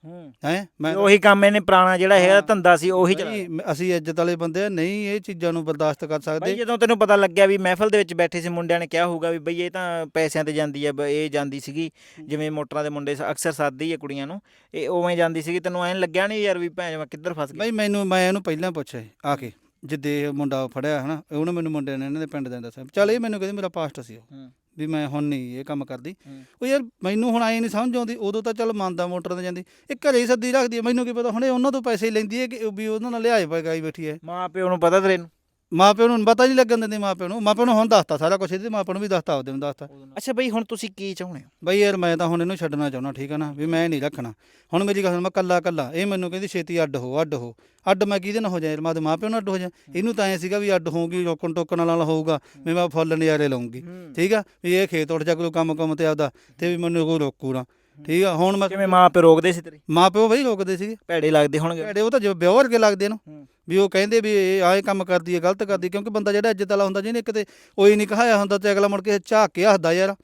ਹੂੰ। ਹੈ? ਮੈਂ ਉਹੀ ਕੰਮ ਇਹਨੇ ਪੁਰਾਣਾ ਜਿਹੜਾ ਹੈਗਾ ਹਾਂ। ਧੰਦਾ ਸੀ ਉਹੀ ਚਲਾ ਮ- ਅਸੀਂ ਇੱਜ਼ਤ ਵਾਲੇ ਬੰਦੇ ਆ ਨਹੀਂ ਇਹ ਚੀਜ਼ਾਂ ਨੂੰ ਬਰਦਾਸ਼ਤ ਕਰ ਬਈ ਸਕਦੇ ਜਦੋਂ ਤੈਨੂੰ ਪਤਾ ਲੱਗਿਆ ਵੀ ਮਹਿਫਲ ਦੇ ਵਿੱਚ ਬੈਠੇ ਸੀ ਮੁੰਡਿਆਂ ਨੇ ਕਿਹਾ ਹੋਊਗਾ ਵੀ ਬਈ ਇਹ ਤਾਂ ਪੈਸਿਆਂ ਤੇ ਜਾਂਦੀ ਹੈ ਬ- ਇਹ ਜਾਂਦੀ ਸੀਗੀ ਜਿਵੇਂ ਮੋਟਰਾਂ ਦੇ ਮੁੰਡੇ ਸ- ਅਕਸਰ ਸਾਦੀ ਹੈ ਕੁੜੀਆਂ ਨੂੰ ਇਹ ਉਵੇਂ ਜਾਂਦੀ ਸੀਗੀ। ਤੈਨੂੰ ਐਂ ਲੱਗਿਆ ਨਹੀਂ ਯਾਰ ਵੀ ਭੈਣ ਮੈਂ ਕਿੱਧਰ ਫਸ ਗਿਆ? ਬਈ ਮੈਨੂੰ ਮੈਂ ਇਹਨੂੰ ਪਹਿਲਾਂ ਪੁੱਛਿਆ ਸੀ ਆ ਕੇ। ਜਿੱਦੇ ਇਹ ਮੁੰਡਾ ਫੜਿਆ ਹਨਾ ਉਹਨੇ ਮੈਨੂੰ ਮੁੰਡੇ ਨੇ ਇਹਨਾਂ ਦੇ ਪਿੰਡ ਦੇ ਦੱਸਿਆ। ਚੱਲ ਇਹ ਮੈਨੂੰ ਕਹਿੰਦੀ ਮੇਰਾ ਪਾਸਟ ਸੀ ਉਹ ਹੂੰ। ਵੀ ਮੈਂ ਹੁਣ ਨਹੀਂ ਇਹ ਕੰਮ ਕਰਦੀ। ਉਹ ਯਾਰ ਮੈਨੂੰ ਹੁਣ ਆਏ ਨਹੀਂ ਸਮਝ ਆਉਂਦੀ ਉਦੋਂ ਤਾਂ ਚੱਲ ਮੰਨਦਾ ਮੋਟਰ ਤੇ ਜਾਂਦੀ। ਇਹ ਘਰੇ ਹੀ ਸੱਦੀ ਰੱਖਦੀ ਹੈ ਮੈਨੂੰ ਕੀ ਪਤਾ ਹੁਣ ਇਹ ਉਹਨਾਂ ਤੋਂ ਪੈਸੇ ਲੈਂਦੀ ਹੈ ਕਿ ਵੀ ਉਹਨਾਂ ਨਾਲ ਲਿਆਏ ਪਗਾਈ ਬੈਠੀ ਹੈ। ਮਾਂ ਪਿਓ ਨੂੰ ਪਤਾ ਤੇਰੇ ਨੂੰ। ਮਾਂ ਪਿਓ ਨੂੰ ਪਤਾ ਨਹੀਂ ਲੱਗਣ ਦਿੰਦੀ ਮਾਂ ਪਿਓ ਨੂੰ। ਮਾਂ ਪਿਓ ਨੂੰ ਹੁਣ ਦੱਸਤਾ ਸਾਰਾ ਕੁਝ ਇਹਦੇ ਮਾਂ ਪਿਓ ਨੂੰ ਵੀ ਦੱਸਤਾ ਆਪਦੇ ਨੂੰ ਦੱਸਤਾ। ਅੱਛਾ ਬਈ ਹੁਣ ਤੁਸੀਂ ਕੀ ਚਾਹੁੰਦੇ ਹੋ? ਬਈ ਯਾਰ ਮੈਂ ਤਾਂ ਹੁਣ ਇਹਨੂੰ ਛੱਡਣਾ ਚਾਹੁੰਦਾ ਠੀਕ ਹੈ ਨਾ? ਵੀ ਮੈਂ ਨਹੀਂ ਰੱਖਣਾ। ਹੁਣ ਮੇਰੀ ਗੱਲ ਮੈਂ ਕੱਲਾ ਕੱਲਾ। ਇਹ ਮੈਨੂੰ ਕਹਿੰਦੀ ਛੇਤੀ ਅੱਡ ਹੋ ਅੱਡ ਹੋ। ਅੱਡ ਮੈਂ ਕਿਹਦੇ ਨਾਲ ਹੋ ਜਾ ਯਾਰ ਮੈਂ ਤੇ ਮਾਂ ਪਿਓ ਨਾਲ ਅੱਡ ਹੋ ਜਾ ਇਹਨੂੰ ਤਾਂ ਐ ਸੀਗਾ ਵੀ ਅੱਡ ਹੋਊਗੀ ਰੋਕਣ ਟੋਕਣ ਨਾਲ ਹੋਊਗਾ ਵੀ ਮੈਂ ਫੁੱਲ ਨਜ਼ਾਰੇ ਲਊਂਗੀ। ਠੀਕ ਆ? ਵੀ ਇਹ ਖੇਤ ਉੱਠ ਜਾ ਕੋਈ ਕੰਮ ਕੰਮ ਤੇ ਆਪਦਾ ਤੇ ਵੀ ਮੈਨੂੰ ਕੋਈ ਰੋਕੂ ਨਾ। ਠੀਕ ਆ ਹੁਣ ਮੈਂ ਕਿਵੇਂ ਮਾਂ ਪਿਓ ਰੋਕਦੇ ਸੀ ਤੇਰੇ? ਮਾਂ ਪਿਓ ਬਈ ਰੋਕਦੇ ਸੀਗੇ। ਭੈੜੇ ਲੱਗਦੇ ਹੋਣਗੇ। ਭੈੜੇ ਉਹ ਤਾਂ ਜਿਵੇਂ ਵਿਆਹ ਵਰਗੇ ਲੱਗਦੇ ਇਹਨੂੰ ਹੂੰ। ਵੀ ਉਹ ਕਹਿੰਦੇ ਵੀ ਇਹ ਆਏ ਕੰਮ ਕਰਦੀ ਹੈ ਗਲਤ ਕਰਦੀ ਹੈ, ਕਿਉਂਕਿ ਬੰਦਾ ਜਿਹੜਾ ਇੱਜ਼ਤ ਵਾਲਾ ਹੁੰਦਾ ਜਿਹਨੇ ਕਿਤੇ ਉਹੀ ਨਹੀਂ ਕਹਾਇਆ ਹੁੰਦਾ ਤੇ ਅਗਲਾ ਮੁੜ ਕੇ ਝਾਕ ਕੇ ਹੱਸਦਾ ਯਾਰ।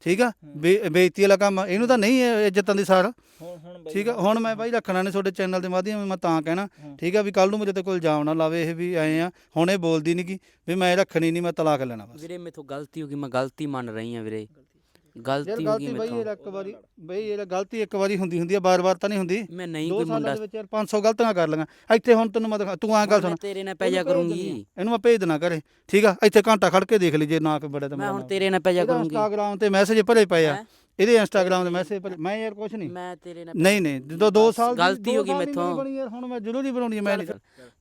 ਠੀਕ ਆ? ਬੇ- ਬੇਇੱਜ਼ਤੀ ਵਾਲਾ ਕੰਮ ਆ। ਇਹਨੂੰ ਤਾਂ ਨਹੀਂ ਇਹ ਇੱਜ਼ਤਾਂ ਦੀ ਸਾਰ। ਹੁਣ ਹੁਣ ਠੀਕ ਆ? ਹੁਣ ਮੈਂ ਬਾਈ ਰੱਖਣਾ ਨਹੀਂ ਤੁਹਾਡੇ ਚੈਨਲ ਦੇ ਮਾਧਿਅਮ ਮੈਂ ਤਾਂ ਕਹਿਣਾ। ਠੀਕ ਆ? ਵੀ ਕੱਲ ਨੂੰ ਮੇਰੇ ਤੇ ਕੋਈ ਇਲਜ਼ਾਮ ਨਾ ਲਾਵੇ ਇਹ ਵੀ ਆਏ ਆ। ਹੁਣ ਇਹ ਬੋਲਦੀ ਨਹੀਂ ਗੀ ਵੀ ਮੈਂ ਇਹ ਰੱਖਣੀ ਨਹੀਂ ਮੈਂ ਤਲਾਕ ਲੈਣਾ ਬਸ। ਵੀਰੇ ਮੇਥੋਂ ਗਲਤੀ ਹੋ ਗਈ ਮੈਂ ਗਲਤੀ ਮੰਨ ਰਹੀ ਹਾਂ ਵੀਰੇ। ਯਾਰ ਗਲਤੀ ਹੋ ਗਈ ਗਲਤੀ ਬਾਈ ਮੇਥੋਂ ਇਹ ਇੱਕ ਵਾਰੀ ਬਈ ਇਹ ਗਲਤੀ ਇੱਕ ਵਾਰੀ ਹੁੰਦੀ ਹੁੰਦੀ ਆ ਬਾਰ-ਬਾਰ ਤਾਂ ਨਹੀਂ ਹੁੰਦੀ। ਮੈਂ ਨਹੀਂ ਦੋ ਕੋਈ ਸਾਲਾਂ ਮੁੰਡਾ ਦੇ ਵਿੱਚ ਯਾਰ 500 ਗਲਤੀਆਂ ਕਰ ਲਈਆਂ। ਇੱਥੇ ਹੁਣ ਤੈਨੂੰ ਮੈਂ ਦਿਖਾ ਤੂੰ ਐਂ ਗੱਲ ਮੈਂ ਸੁਣ। ਤੇਰੇ ਨਾਲ ਪੈ ਜਾ ਭੇਜ ਕਰੂੰਗੀ। ਇਹਨੂੰ ਮੈਂ ਭੇਜ ਦੇਣਾ ਘਰੇ। ਠੀਕ ਆ? ਇੱਥੇ ਘੰਟਾ ਖੜ ਕੇ ਦੇਖ ਲਈ ਜੇ ਨਾ ਕੋਈ ਬੜਾ ਤਾਂ ਮੈਂ ਹੁਣ। ਤੇਰੇ ਨਾਲ ਪੈ ਜਾ ਕਰੂੰਗੀ। ਇੰਸਟਾਗ੍ਰਾਮ ਤੇ ਮੈਸੇਜ ਭਰੇ ਪਏ ਆ। ਹੈਂ? ਇਹਦੇ ਇੰਸਟਾਗ੍ਰਾਮ ਦੇ ਮੈਸੇਜ ਭਰੇ। ਮੈਂ ਯਾਰ ਕੁਛ ਨਹੀਂ ਮੈਂ ਤੇਰੇ ਨਾਲ ਨਹੀਂ ਨਹੀਂ ਜਦੋਂ 2 ਬਸ ਸਾਲ ਦੀ- ਗਲਤੀ ਦੋ ਹੋ ਗਈ ਦੀ ਮੈਥੋਂ। ਹੁਣ ਮੈਂ ਜ਼ਰੂਰੀ ਬਣਾਉਣੀ ਹੈ, ਮੈਂ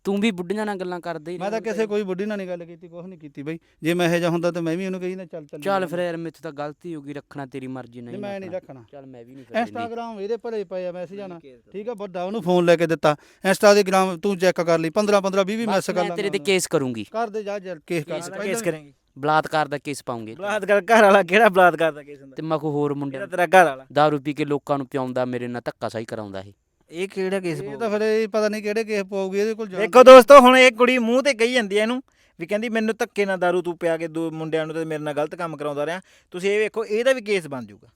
ਤੂੰ ਵੀ ਬੁੱਢੀਆਂ ਨਾਲ ਗੱਲਾਂ ਕਰਦਾ ਹੀ ਮੈਂ ਤਾਂ ਕਿਸੇ ਕੋਈ ਬੁੱਢੀ ਨਾਲ ਨਹੀਂ ਗੱਲ ਕੀਤੀ ਕੁਛ ਨਹੀਂ ਕੀਤੀ ਬਈ। ਜੇ ਮੈਂ ਇਹੋ ਜਿਹਾ ਹੁੰਦਾ ਤਾਂ ਮੈਂ ਵੀ ਉਹਨੂੰ ਕਹੀ ਨਾ ਚੱਲ ਚੱਲ। ਚੱਲ ਫਿਰ ਯਾਰ ਮੇਥੋਂ ਤਾਂ ਗਲਤੀ ਹੋ ਗਈ ਰੱਖਣਾ ਤੇਰੀ ਮਰਜ਼ੀ ਨਹੀਂ ਮੈਂ ਨਹੀਂ ਰੱਖਣਾ। ਚੱਲ ਮੈਂ ਵੀ ਨਹੀਂ ਫਿਰ। ਇੰਸਟਾਗ੍ਰਾਮ ਇਹਦੇ ਭਰੇ ਪਏ ਆ ਮੈਸੇਜ ਆਣਾ ਠੀਕ ਆ ਵੱਡਾ ਉਹਨੂੰ ਫੋਨ ਲੈ ਕੇ ਦਿੱਤਾ। ਇੰਸਟਾਗ੍ਰਾਮ ਤੂੰ ਚੈੱਕ ਕਰ ਲਈ 15 15 20 20 ਬਸ ਮੈਸੇਜ ਕਰ ਮੈਂ ਤੇਰੇ ਤੇ ਕੇਸ ਕਰੂੰਗੀ। ਕਰ ਦੇ ਜਾ ਯਾਰ ਕੇਸ ਕਰ ਦੇ। ਕੇਸ ਕਰੇਂਗੇ। ਬਲਾਤਕਾਰ ਦਾ ਕੇਸ ਪਾਉਂਗੇ। ਬਲਾਤਕਾਰ ਘਰ ਵਾਲਾ ਕਿਹੜਾ ਬਲਾਤਕਾਰ ਦਾ ਕੇਸ ਹੁੰਦਾ? ਤੇ ਮੈਂ ਕੋ ਹੋਰ ਮੁੰਡੇ ਕਿਹੜਾ ਤੇਰਾ ਘਰ ਵਾਲਾ? ਦਾਰੂ ਪੀ ਕੇ ਲੋਕਾਂ ਨੂੰ ਪਿਆਉਂਦਾ ਮੇਰੇ ਨਾਲ ਧੱਕਾ ਸਹੀ ਕਰਾਉਂਦਾ ਇਹ? ਇਹ ਕਿਹੜਾ ਕੇਸ ਇਹ ਤਾਂ ਫਿਰ ਇਹ ਪਤਾ ਨਹੀਂ ਕਿਹੜੇ ਕੇਸ ਪਾਉਗੀ ਇਹਦੇ ਕੋਲ ਜਾਣ ਦੇਖੋ ਦੋਸਤੋ ਹੁਣ ਇਹ ਕੁੜੀ ਮੂੰਹ ਤੇ ਕਹੀ ਜਾਂਦੀ ਹੈ ਇਹਨੂੰ ਵੀ ਕਹਿੰਦੀ ਮੈਨੂੰ ਧੱਕੇ ਨਾਲ ਦਾਰੂ ਤੂੰ ਪਿਆ ਕੇ ਦੋ ਮੁੰਡਿਆਂ ਨੂੰ ਤੇ ਮੇਰੇ ਨਾਲ ਗਲਤ ਕੰਮ ਕਰਾਉਂਦਾ ਰਿਹਾ। ਤੁਸੀਂ ਇਹ ਵੇਖੋ ਇਹਦਾ ਵੀ ਕੇਸ ਬਣ ਜਾਊਗਾ।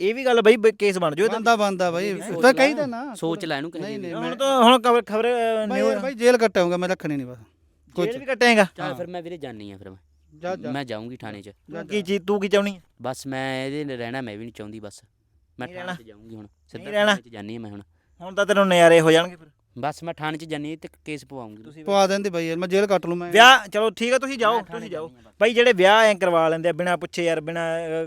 ਇਹ ਵੀ ਗੱਲ ਬਈ ਕੇਸ ਬਣ ਜਾਊ ਇਹਦਾ ਬੰਦਾ ਬੰਦਾ ਬਾਈ। ਸੋਚ ਤਾਂ ਲੈ। ਕਹੀ ਤਾਂ ਨਾ। ਸੋਚ ਲੈ ਇਹਨੂੰ ਨਹੀਂ, ਕਹੇ ਨਹੀਂ, ਹੁਣ ਤਾਂ ਹੁਣ ਖਬਰ ਖਬਰ ਬਾਈ ਯਾਰ ਬਾਈ ਜੇਲ੍ਹ ਕੱਟਾਂਗਾ ਮੈਂ ਰੱਖਣੀ ਨਹੀਂ ਬਸ। ਜੇਲ੍ਹ ਵੀ ਕੱਟੇਗਾ। ਚੱਲ ਫਿਰ ਮੈਂ ਵੀਰੇ ਜਾਣੀ ਆ ਫਿਰ ਮੈਂ। ਜਾ ਜਾ। ਮੈਂ ਜਾਊਂਗੀ ਥਾਣੇ 'ਚ। ਕੀ ਚੀਜ਼ ਤੂੰ ਕੀ ਚਾਹਣੀ ਬਸ ਮੈਂ ਇਹਦੇ ਨਾਲ ਰਹਿਣਾ ਮੈਂ ਵੀ ਨਹੀਂ ਚਾਹੁੰਦੀ ਬਸ। ਮੈਂ ਨਹੀਂ ਥਾਣੇ? 'ਚ ਜਾਊਂਗੀ ਹੁਣ। ਸਿੱਧਾ ਰਹਿਣਾ? ਥਾਣੇ 'ਚ ਜਾਣੀ ਆ ਮੈਂ ਹੁਣ। ਹੁਣ ਤਾਂ ਤੈਨੂੰ ਨਜ਼ਾਰੇ ਹੋ ਜਾਣਗੇ ਫਿਰ। ਬਸ ਮੈਂ ਥਾਣੇ 'ਚ ਜਾਣੀ ਤੇ ਕੇਸ ਪਵਾਉਂਗੀ। ਤੁਸੀਂ ਪਵਾ ਦਿੰਦੇ ਬਾਈ ਯਾਰ ਮੈਂ ਜੇਲ੍ਹ ਕੱਟ ਲੂ ਮੈਂ ਵਿਆਹ ਚਲੋ ਠੀਕ ਹੈ ਤੁਸੀਂ ਜਾਓ ਤੁਸੀਂ ਜਾਓ। ਆ। ਭਾਈ ਜਿਹੜੇ ਵਿਆਹ ਐ ਕਰਵਾ ਲੈਂਦੇ ਆ ਬਿਨਾ ਪੁੱਛੇ ਯਾਰ ਬਿਨਾ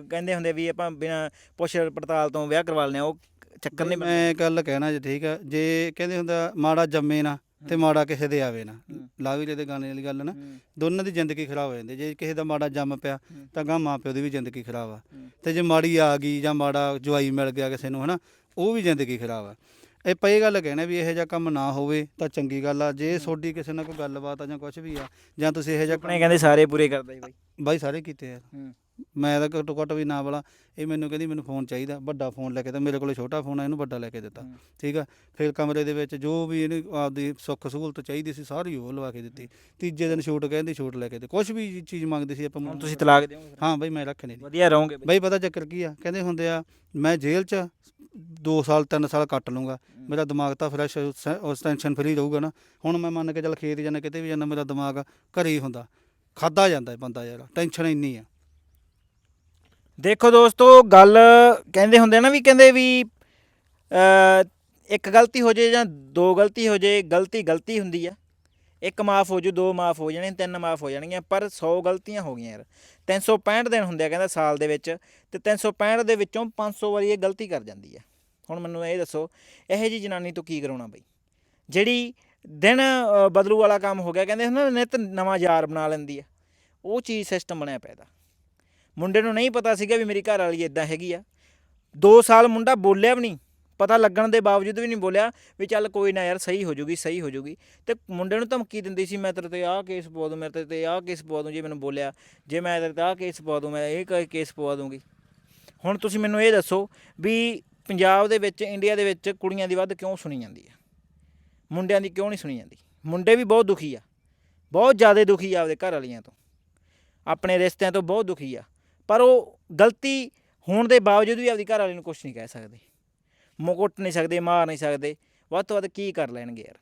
ਕਹਿੰਦੇ ਹੁੰਦੇ ਵੀ ਆਪਾਂ ਬਿਨਾ ਪੁੱਛ ਪੜਤਾਲ ਤੋਂ ਵਿਆਹ ਕਰਵਾ ਲੈਂਦੇ ਆ ਉਹ ਚੱਕਰ ਨਹੀਂ। ਮੈਂ ਗੱਲ ਕਹਿਣਾ ਜੇ ਠੀਕ ਆ ਜੇ ਕਹਿੰਦੇ ਹੁੰਦਾ ਮਾੜਾ ਜੰਮੇ ਨਾ ਤੇ ਮਾੜਾ ਕਿਸੇ ਦੇ ਆਵੇ ਨਾ। ਹੂੰ। ਲਾਵੀਰੇ ਦੇ ਗਾਣੇ ਵਾਲੀ ਗੱਲ ਨਾ ਦੋਨਾਂ ਦੀ ਜ਼ਿੰਦਗੀ ਖਰਾਬ ਹੋ ਜਾਂਦੀ ਜੇ ਕਿਸੇ ਦਾ ਮਾੜਾ ਜੰਮ ਪਿਆ। ਤਾਂ ਗਾਂ ਮਾਂ ਪਿਓ ਦੀ ਵੀ ਜ਼ਿੰਦਗੀ ਖਰਾਬ ਆ। ਤੇ ਜੇ ਮਾੜੀ ਆ ਗਈ ਜਾਂ ਮਾੜਾ ਜਵਾਈ ਮਿਲ ਗਿਆ ਕਿਸੇ ਨੂੰ ਹਨਾ ਉਹ ਵੀ ਜ਼ਿੰਦਗੀ ਖਰਾਬ ਆ। ਇਹ ਪਈ ਗੱਲ ਕਹਿਣਾ ਵੀ ਇਹੋ ਜਿਹਾ ਕੰਮ ਨਾ ਹੋਵੇ ਤਾਂ ਚੰਗੀ ਗੱਲ ਆ। ਜੇ ਤੁਹਾਡੀ ਕਿਸੇ ਨਾਲ ਕੋਈ ਗੱਲਬਾਤ ਆ ਜਾਂ ਕੁਝ ਵੀ ਆ ਜਾਂ ਤੁਸੀਂ ਇਹੋ ਜਿਹਾ ਆਪਣੇ ਕਹਿੰਦੇ ਸਾਰੇ ਪੂਰੇ ਕਰਦਾ ਜੀ ਬਾਈ। ਬਾਈ ਸਾਰੇ ਕੀਤੇ ਆ। ਹੂੰ। ਮੈਂ ਤਾਂ ਘੱਟੋ ਘੱਟ ਵੀ ਨਾ ਵਾਲਾ ਇਹ ਮੈਨੂੰ ਕਹਿੰਦੀ ਮੈਨੂੰ ਫੋਨ ਚਾਹੀਦਾ ਵੱਡਾ ਫੋਨ ਲੈ ਕੇ ਤਾਂ ਮੇਰੇ ਕੋਲੇ ਛੋਟਾ ਫੋਨ ਆ ਇਹਨੂੰ ਵੱਡਾ ਲੈ ਕੇ ਦਿੱਤਾ। ਠੀਕ ਆ? ਫਿਰ ਕਮਰੇ ਦੇ ਵਿੱਚ ਜੋ ਵੀ ਇਹਨੂੰ ਆਪਦੀ ਸੁੱਖ ਸਹੂਲਤ ਚਾਹੀਦੀ ਸੀ ਸਾਰੀ ਉਹ ਲਵਾ ਕੇ ਦਿੱਤੀ। ਤੀਜੇ ਦਿਨ ਛੂਟ ਕਹਿੰਦੀ ਛੂਟ ਲੈ ਕੇ ਦੇ ਕੁਝ ਵੀ ਚੀਜ਼ ਮੰਗਦੀ ਸੀ ਆਪਾਂ ਹੁਣ ਤੁਸੀਂ ਤਲਾਕ ਦਿਓਗੇ? ਹਾਂ ਬਾਈ ਮੈਂ ਰੱਖਣੀ ਨਹੀਂ। ਵਧੀਆ ਰਹੋਗੇ ਬਾਈ। ਪਤਾ ਚੱਕਰ ਕੀ ਆ? ਕਹਿੰਦੇ ਹੁੰਦੇ ਆ ਮੈਂ ਜੇਲ੍ਹ 'ਚ 2 ਸਾਲ 3 ਸਾਲ ਕੱਟ ਲੂੰਗਾ ਮੇਰਾ ਦਿਮਾਗ ਤਾਂ ਫਰੈਸ਼ ਉਸ ਟੈਨਸ਼ਨ ਫਰੀ ਰਹੂਗਾ ਨਾ। ਹੁਣ ਮੈਂ ਮੰਨ ਕੇ ਚੱਲ ਖੇਤ ਜਾਣਾ ਕਿਤੇ ਵੀ ਜਾਣਾ ਮੇਰਾ ਦਿਮਾਗ ਘਰੇ ਹੀ ਹੁੰਦਾ। ਖਾਦਾ ਜਾਂਦਾ ਬੰਦਾ ਯਾਰ ਟੈਨਸ਼ਨ ਇੰਨੀ ਆ। ਦੇਖੋ ਦੋਸਤੋ, ਗੱਲ ਕਹਿੰਦੇ ਹੁੰਦੇ ਨਾ ਵੀ ਕਹਿੰਦੇ ਵੀ ਇੱਕ ਗਲਤੀ ਹੋ ਜੇ ਜਾਂ ਦੋ ਗਲਤੀ ਹੋ ਜੇ, ਗਲਤੀ ਗਲਤੀ ਹੁੰਦੀ ਆ। ਇੱਕ ਮਾਫ ਹੋ ਜੂ, ਦੋ ਮਾਫ ਹੋ ਜਾਣੇ, ਤਿੰਨ ਮਾਫ ਹੋ ਜਾਣਗੀਆਂ, ਪਰ 100 ਗਲਤੀਆਂ ਹੋ ਗਈਆਂ ਯਾਰ। 365 ਦਿਨ ਹੁੰਦੇ ਆ ਕਹਿੰਦਾ ਸਾਲ ਦੇ ਵਿੱਚ, ਤੇ 365 ਦੇ ਵਿੱਚੋਂ 500 ਵਾਰੀ ਇਹ ਗਲਤੀ ਕਰ ਜਾਂਦੀ ਆ। ਹੁਣ ਮੈਨੂੰ ਇਹ ਦੱਸੋ, ਇਹੋ ਜੀ ਜਨਾਨੀ ਤੋਂ ਕੀ ਕਰਾਉਣਾ ਬਈ? ਜਿਹੜੀ ਦਿਨ ਬਦਲੂ ਵਾਲਾ ਕੰਮ ਹੋ ਗਿਆ, ਕਹਿੰਦੇ ਨਾ, ਨਿਤ ਨਵਾਂ ਯਾਰ ਬਣਾ ਲੈਂਦੀ ਆ। ਉਹ ਚੀਜ਼ ਸਿਸਟਮ ਬਣਿਆ ਪਿਆ ਮੁੰਡੇ ਨੂੰ ਨਹੀਂ ਪਤਾ ਸੀਗਾ ਵੀ ਮੇਰੀ ਘਰ ਵਾਲੀ ਇਦਾਂ ਹੈਗੀ ਆ। 2 ਸਾਲ ਮੁੰਡਾ ਬੋਲਿਆ ਵੀ ਨਹੀਂ। ਪਤਾ ਲੱਗਣ ਦੇ ਬਾਵਜੂਦ ਵੀ ਨਹੀਂ ਬੋਲਿਆ ਵੀ ਚੱਲ ਕੋਈ ਨਾ ਯਾਰ, ਸਹੀ ਹੋ ਜੂਗੀ, ਸਹੀ ਹੋ ਜੂਗੀ। ਤੇ ਮੁੰਡੇ ਨੂੰ ਧਮਕੀ ਦਿੰਦੀ ਸੀ, ਮੈਂ ਤੇਰੇ ਤੇ ਆਹ ਕੇਸ ਪਵਾ ਦੂੰ ਮੇਰੇ ਤੇ- ਤੇ ਆਹ ਕੇਸ ਪਵਾ ਦੂੰ, ਜੇ ਮੈਨੂੰ ਬੋਲਿਆ, ਜੇ ਮੈਂ ਤੇਰੇ ਤੇ ਆਹ ਕੇਸ ਪਵਾ ਦੂੰ, ਮੈਂ ਇਹ ਕ- ਕੇਸ ਪਵਾ ਦੂੰਗੀ। ਹੁਣ ਤੁਸੀਂ ਮੈਨੂੰ ਇਹ ਦੱਸੋ ਵੀ ਪੰਜਾਬ ਦੇ ਵਿੱਚ ਇੰਡੀਆ ਦੇ ਵਿੱਚ ਕੁੜੀਆਂ ਦੀ ਵੱਧ ਕਿਉਂ ਸੁਣੀ ਜਾਂਦੀ ਆ? ਮੁੰਡਿਆਂ ਦੀ ਕਿਉਂ ਨਹੀਂ ਸੁਣੀ ਜਾਂਦੀ? ਮੁੰਡੇ ਵੀ ਬਹੁਤ ਦੁਖੀ ਆ। ਬਹੁਤ ਜ਼ਿਆਦਾ ਦੁਖੀ ਆ ਆਪਦੇ ਘਰ ਵਾਲੀਆਂ ਤੋਂ। ਆਪਣੇ ਰਿਸ਼ਤਿਆਂ ਤੋਂ ਬਹੁਤ ਦੁਖੀ ਆ। ਪਰ ਉਹ ਗਲਤੀ ਹੋਣ ਦੇ ਬਾਵਜੂਦ ਵੀ ਆਪਦੀ ਘਰ ਵਾਲੇ ਨੂੰ ਕੁਝ ਨਹੀਂ ਕਹਿ ਸਕਦੇ। ਮੁਕੁੱਟ ਨਹੀਂ ਸਕਦੇ, ਮਾਰ ਨਹੀਂ ਸਕਦੇ, ਵੱਧ ਤੋਂ ਵੱਧ ਕੀ ਕਰ ਲੈਣਗੇ ਯਾਰ।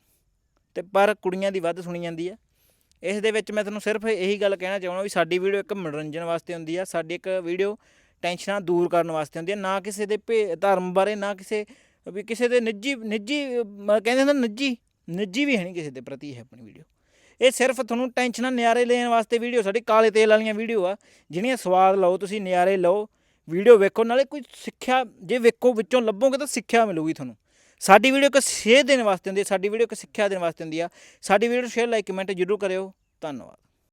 ਤੇ ਪਰ ਕੁੜੀਆਂ ਦੀ ਵੱਧ ਸੁਣੀ ਜਾਂਦੀ ਆ। ਇਸ ਦੇ ਵਿੱਚ ਮੈਂ ਤੁਹਾਨੂੰ ਸਿਰਫ ਇਹੀ ਗੱਲ ਕਹਿਣਾ ਚਾਹੁੰਦਾ ਵੀ ਸਾਡੀ ਵੀਡੀਓ ਇੱਕ ਮਨੋਰੰਜਨ ਵਾਸਤੇ ਹੁੰਦੀ ਆ, ਸਾਡੀ ਇੱਕ ਵੀਡੀਓ ਟੈਨਸ਼ਨਾਂ ਦੂਰ ਕਰਨ ਵਾਸਤੇ ਹੁੰਦੀ ਆ, ਨਾ ਕਿਸੇ ਦੇ ਭੇ, ਧਰਮ ਬਾਰੇ, ਨਾ ਕਿਸੇ, ਵੀ ਕਿਸੇ ਦੇ ਨਿੱਜੀ ਨਿੱਜੀ ਕਹਿੰਦੇ ਹੁੰਦੇ ਨਿੱਜੀ ਨਿੱਜੀ ਵੀ ਹੈ ਨਹੀਂ ਕਿਸੇ ਦੇ ਪ੍ਰਤੀ ਹੈ ਆਪਣੀ ਵੀਡੀਓ। ਇਹ ਸਿਰਫ ਤੁਹਾਨੂੰ ਟੈਨਸ਼ਨਾਂ ਨਿਆਰੇ ਲੈਣ ਵਾਸਤੇ ਵੀਡੀਓ, ਸਾਡੀ ਕਾਲੇ ਤੇਲ ਵਾਲੀਆਂ ਵੀਡੀਓ ਆ, ਜਿਹੜੀਆਂ ਸਵਾਦ ਲਓ, ਤੁਸੀਂ ਨਿਆਰੇ ਲਓ, ਵੀਡੀਓ ਵੇਖੋ, ਨਾਲੇ ਕੋਈ ਸਿੱਖਿਆ, ਜੇ ਵੇਖੋ ਵਿੱਚੋਂ ਲੱਭੋਗੇ ਤਾਂ ਸਿੱਖਿਆ ਮਿਲੂਗੀ ਤੁਹਾਨੂੰ। ਸਾਡੀ ਵੀਡੀਓ ਇੱਕ ਸੇਧ ਦੇਣ ਵਾਸਤੇ ਹੁੰਦੀ ਹੈ, ਸਾਡੀ ਵੀਡੀਓ ਇੱਕ ਸਿੱਖਿਆ ਦੇਣ ਵਾਸਤੇ ਹੁੰਦੀ ਆ। ਸਾਡੀ ਵੀਡੀਓ ਸ਼ੇਅਰ, ਲਾਈਕ, ਕਮੈਂਟ ਜ਼ਰੂਰ ਕਰਿਓ। ਧੰਨਵਾਦ।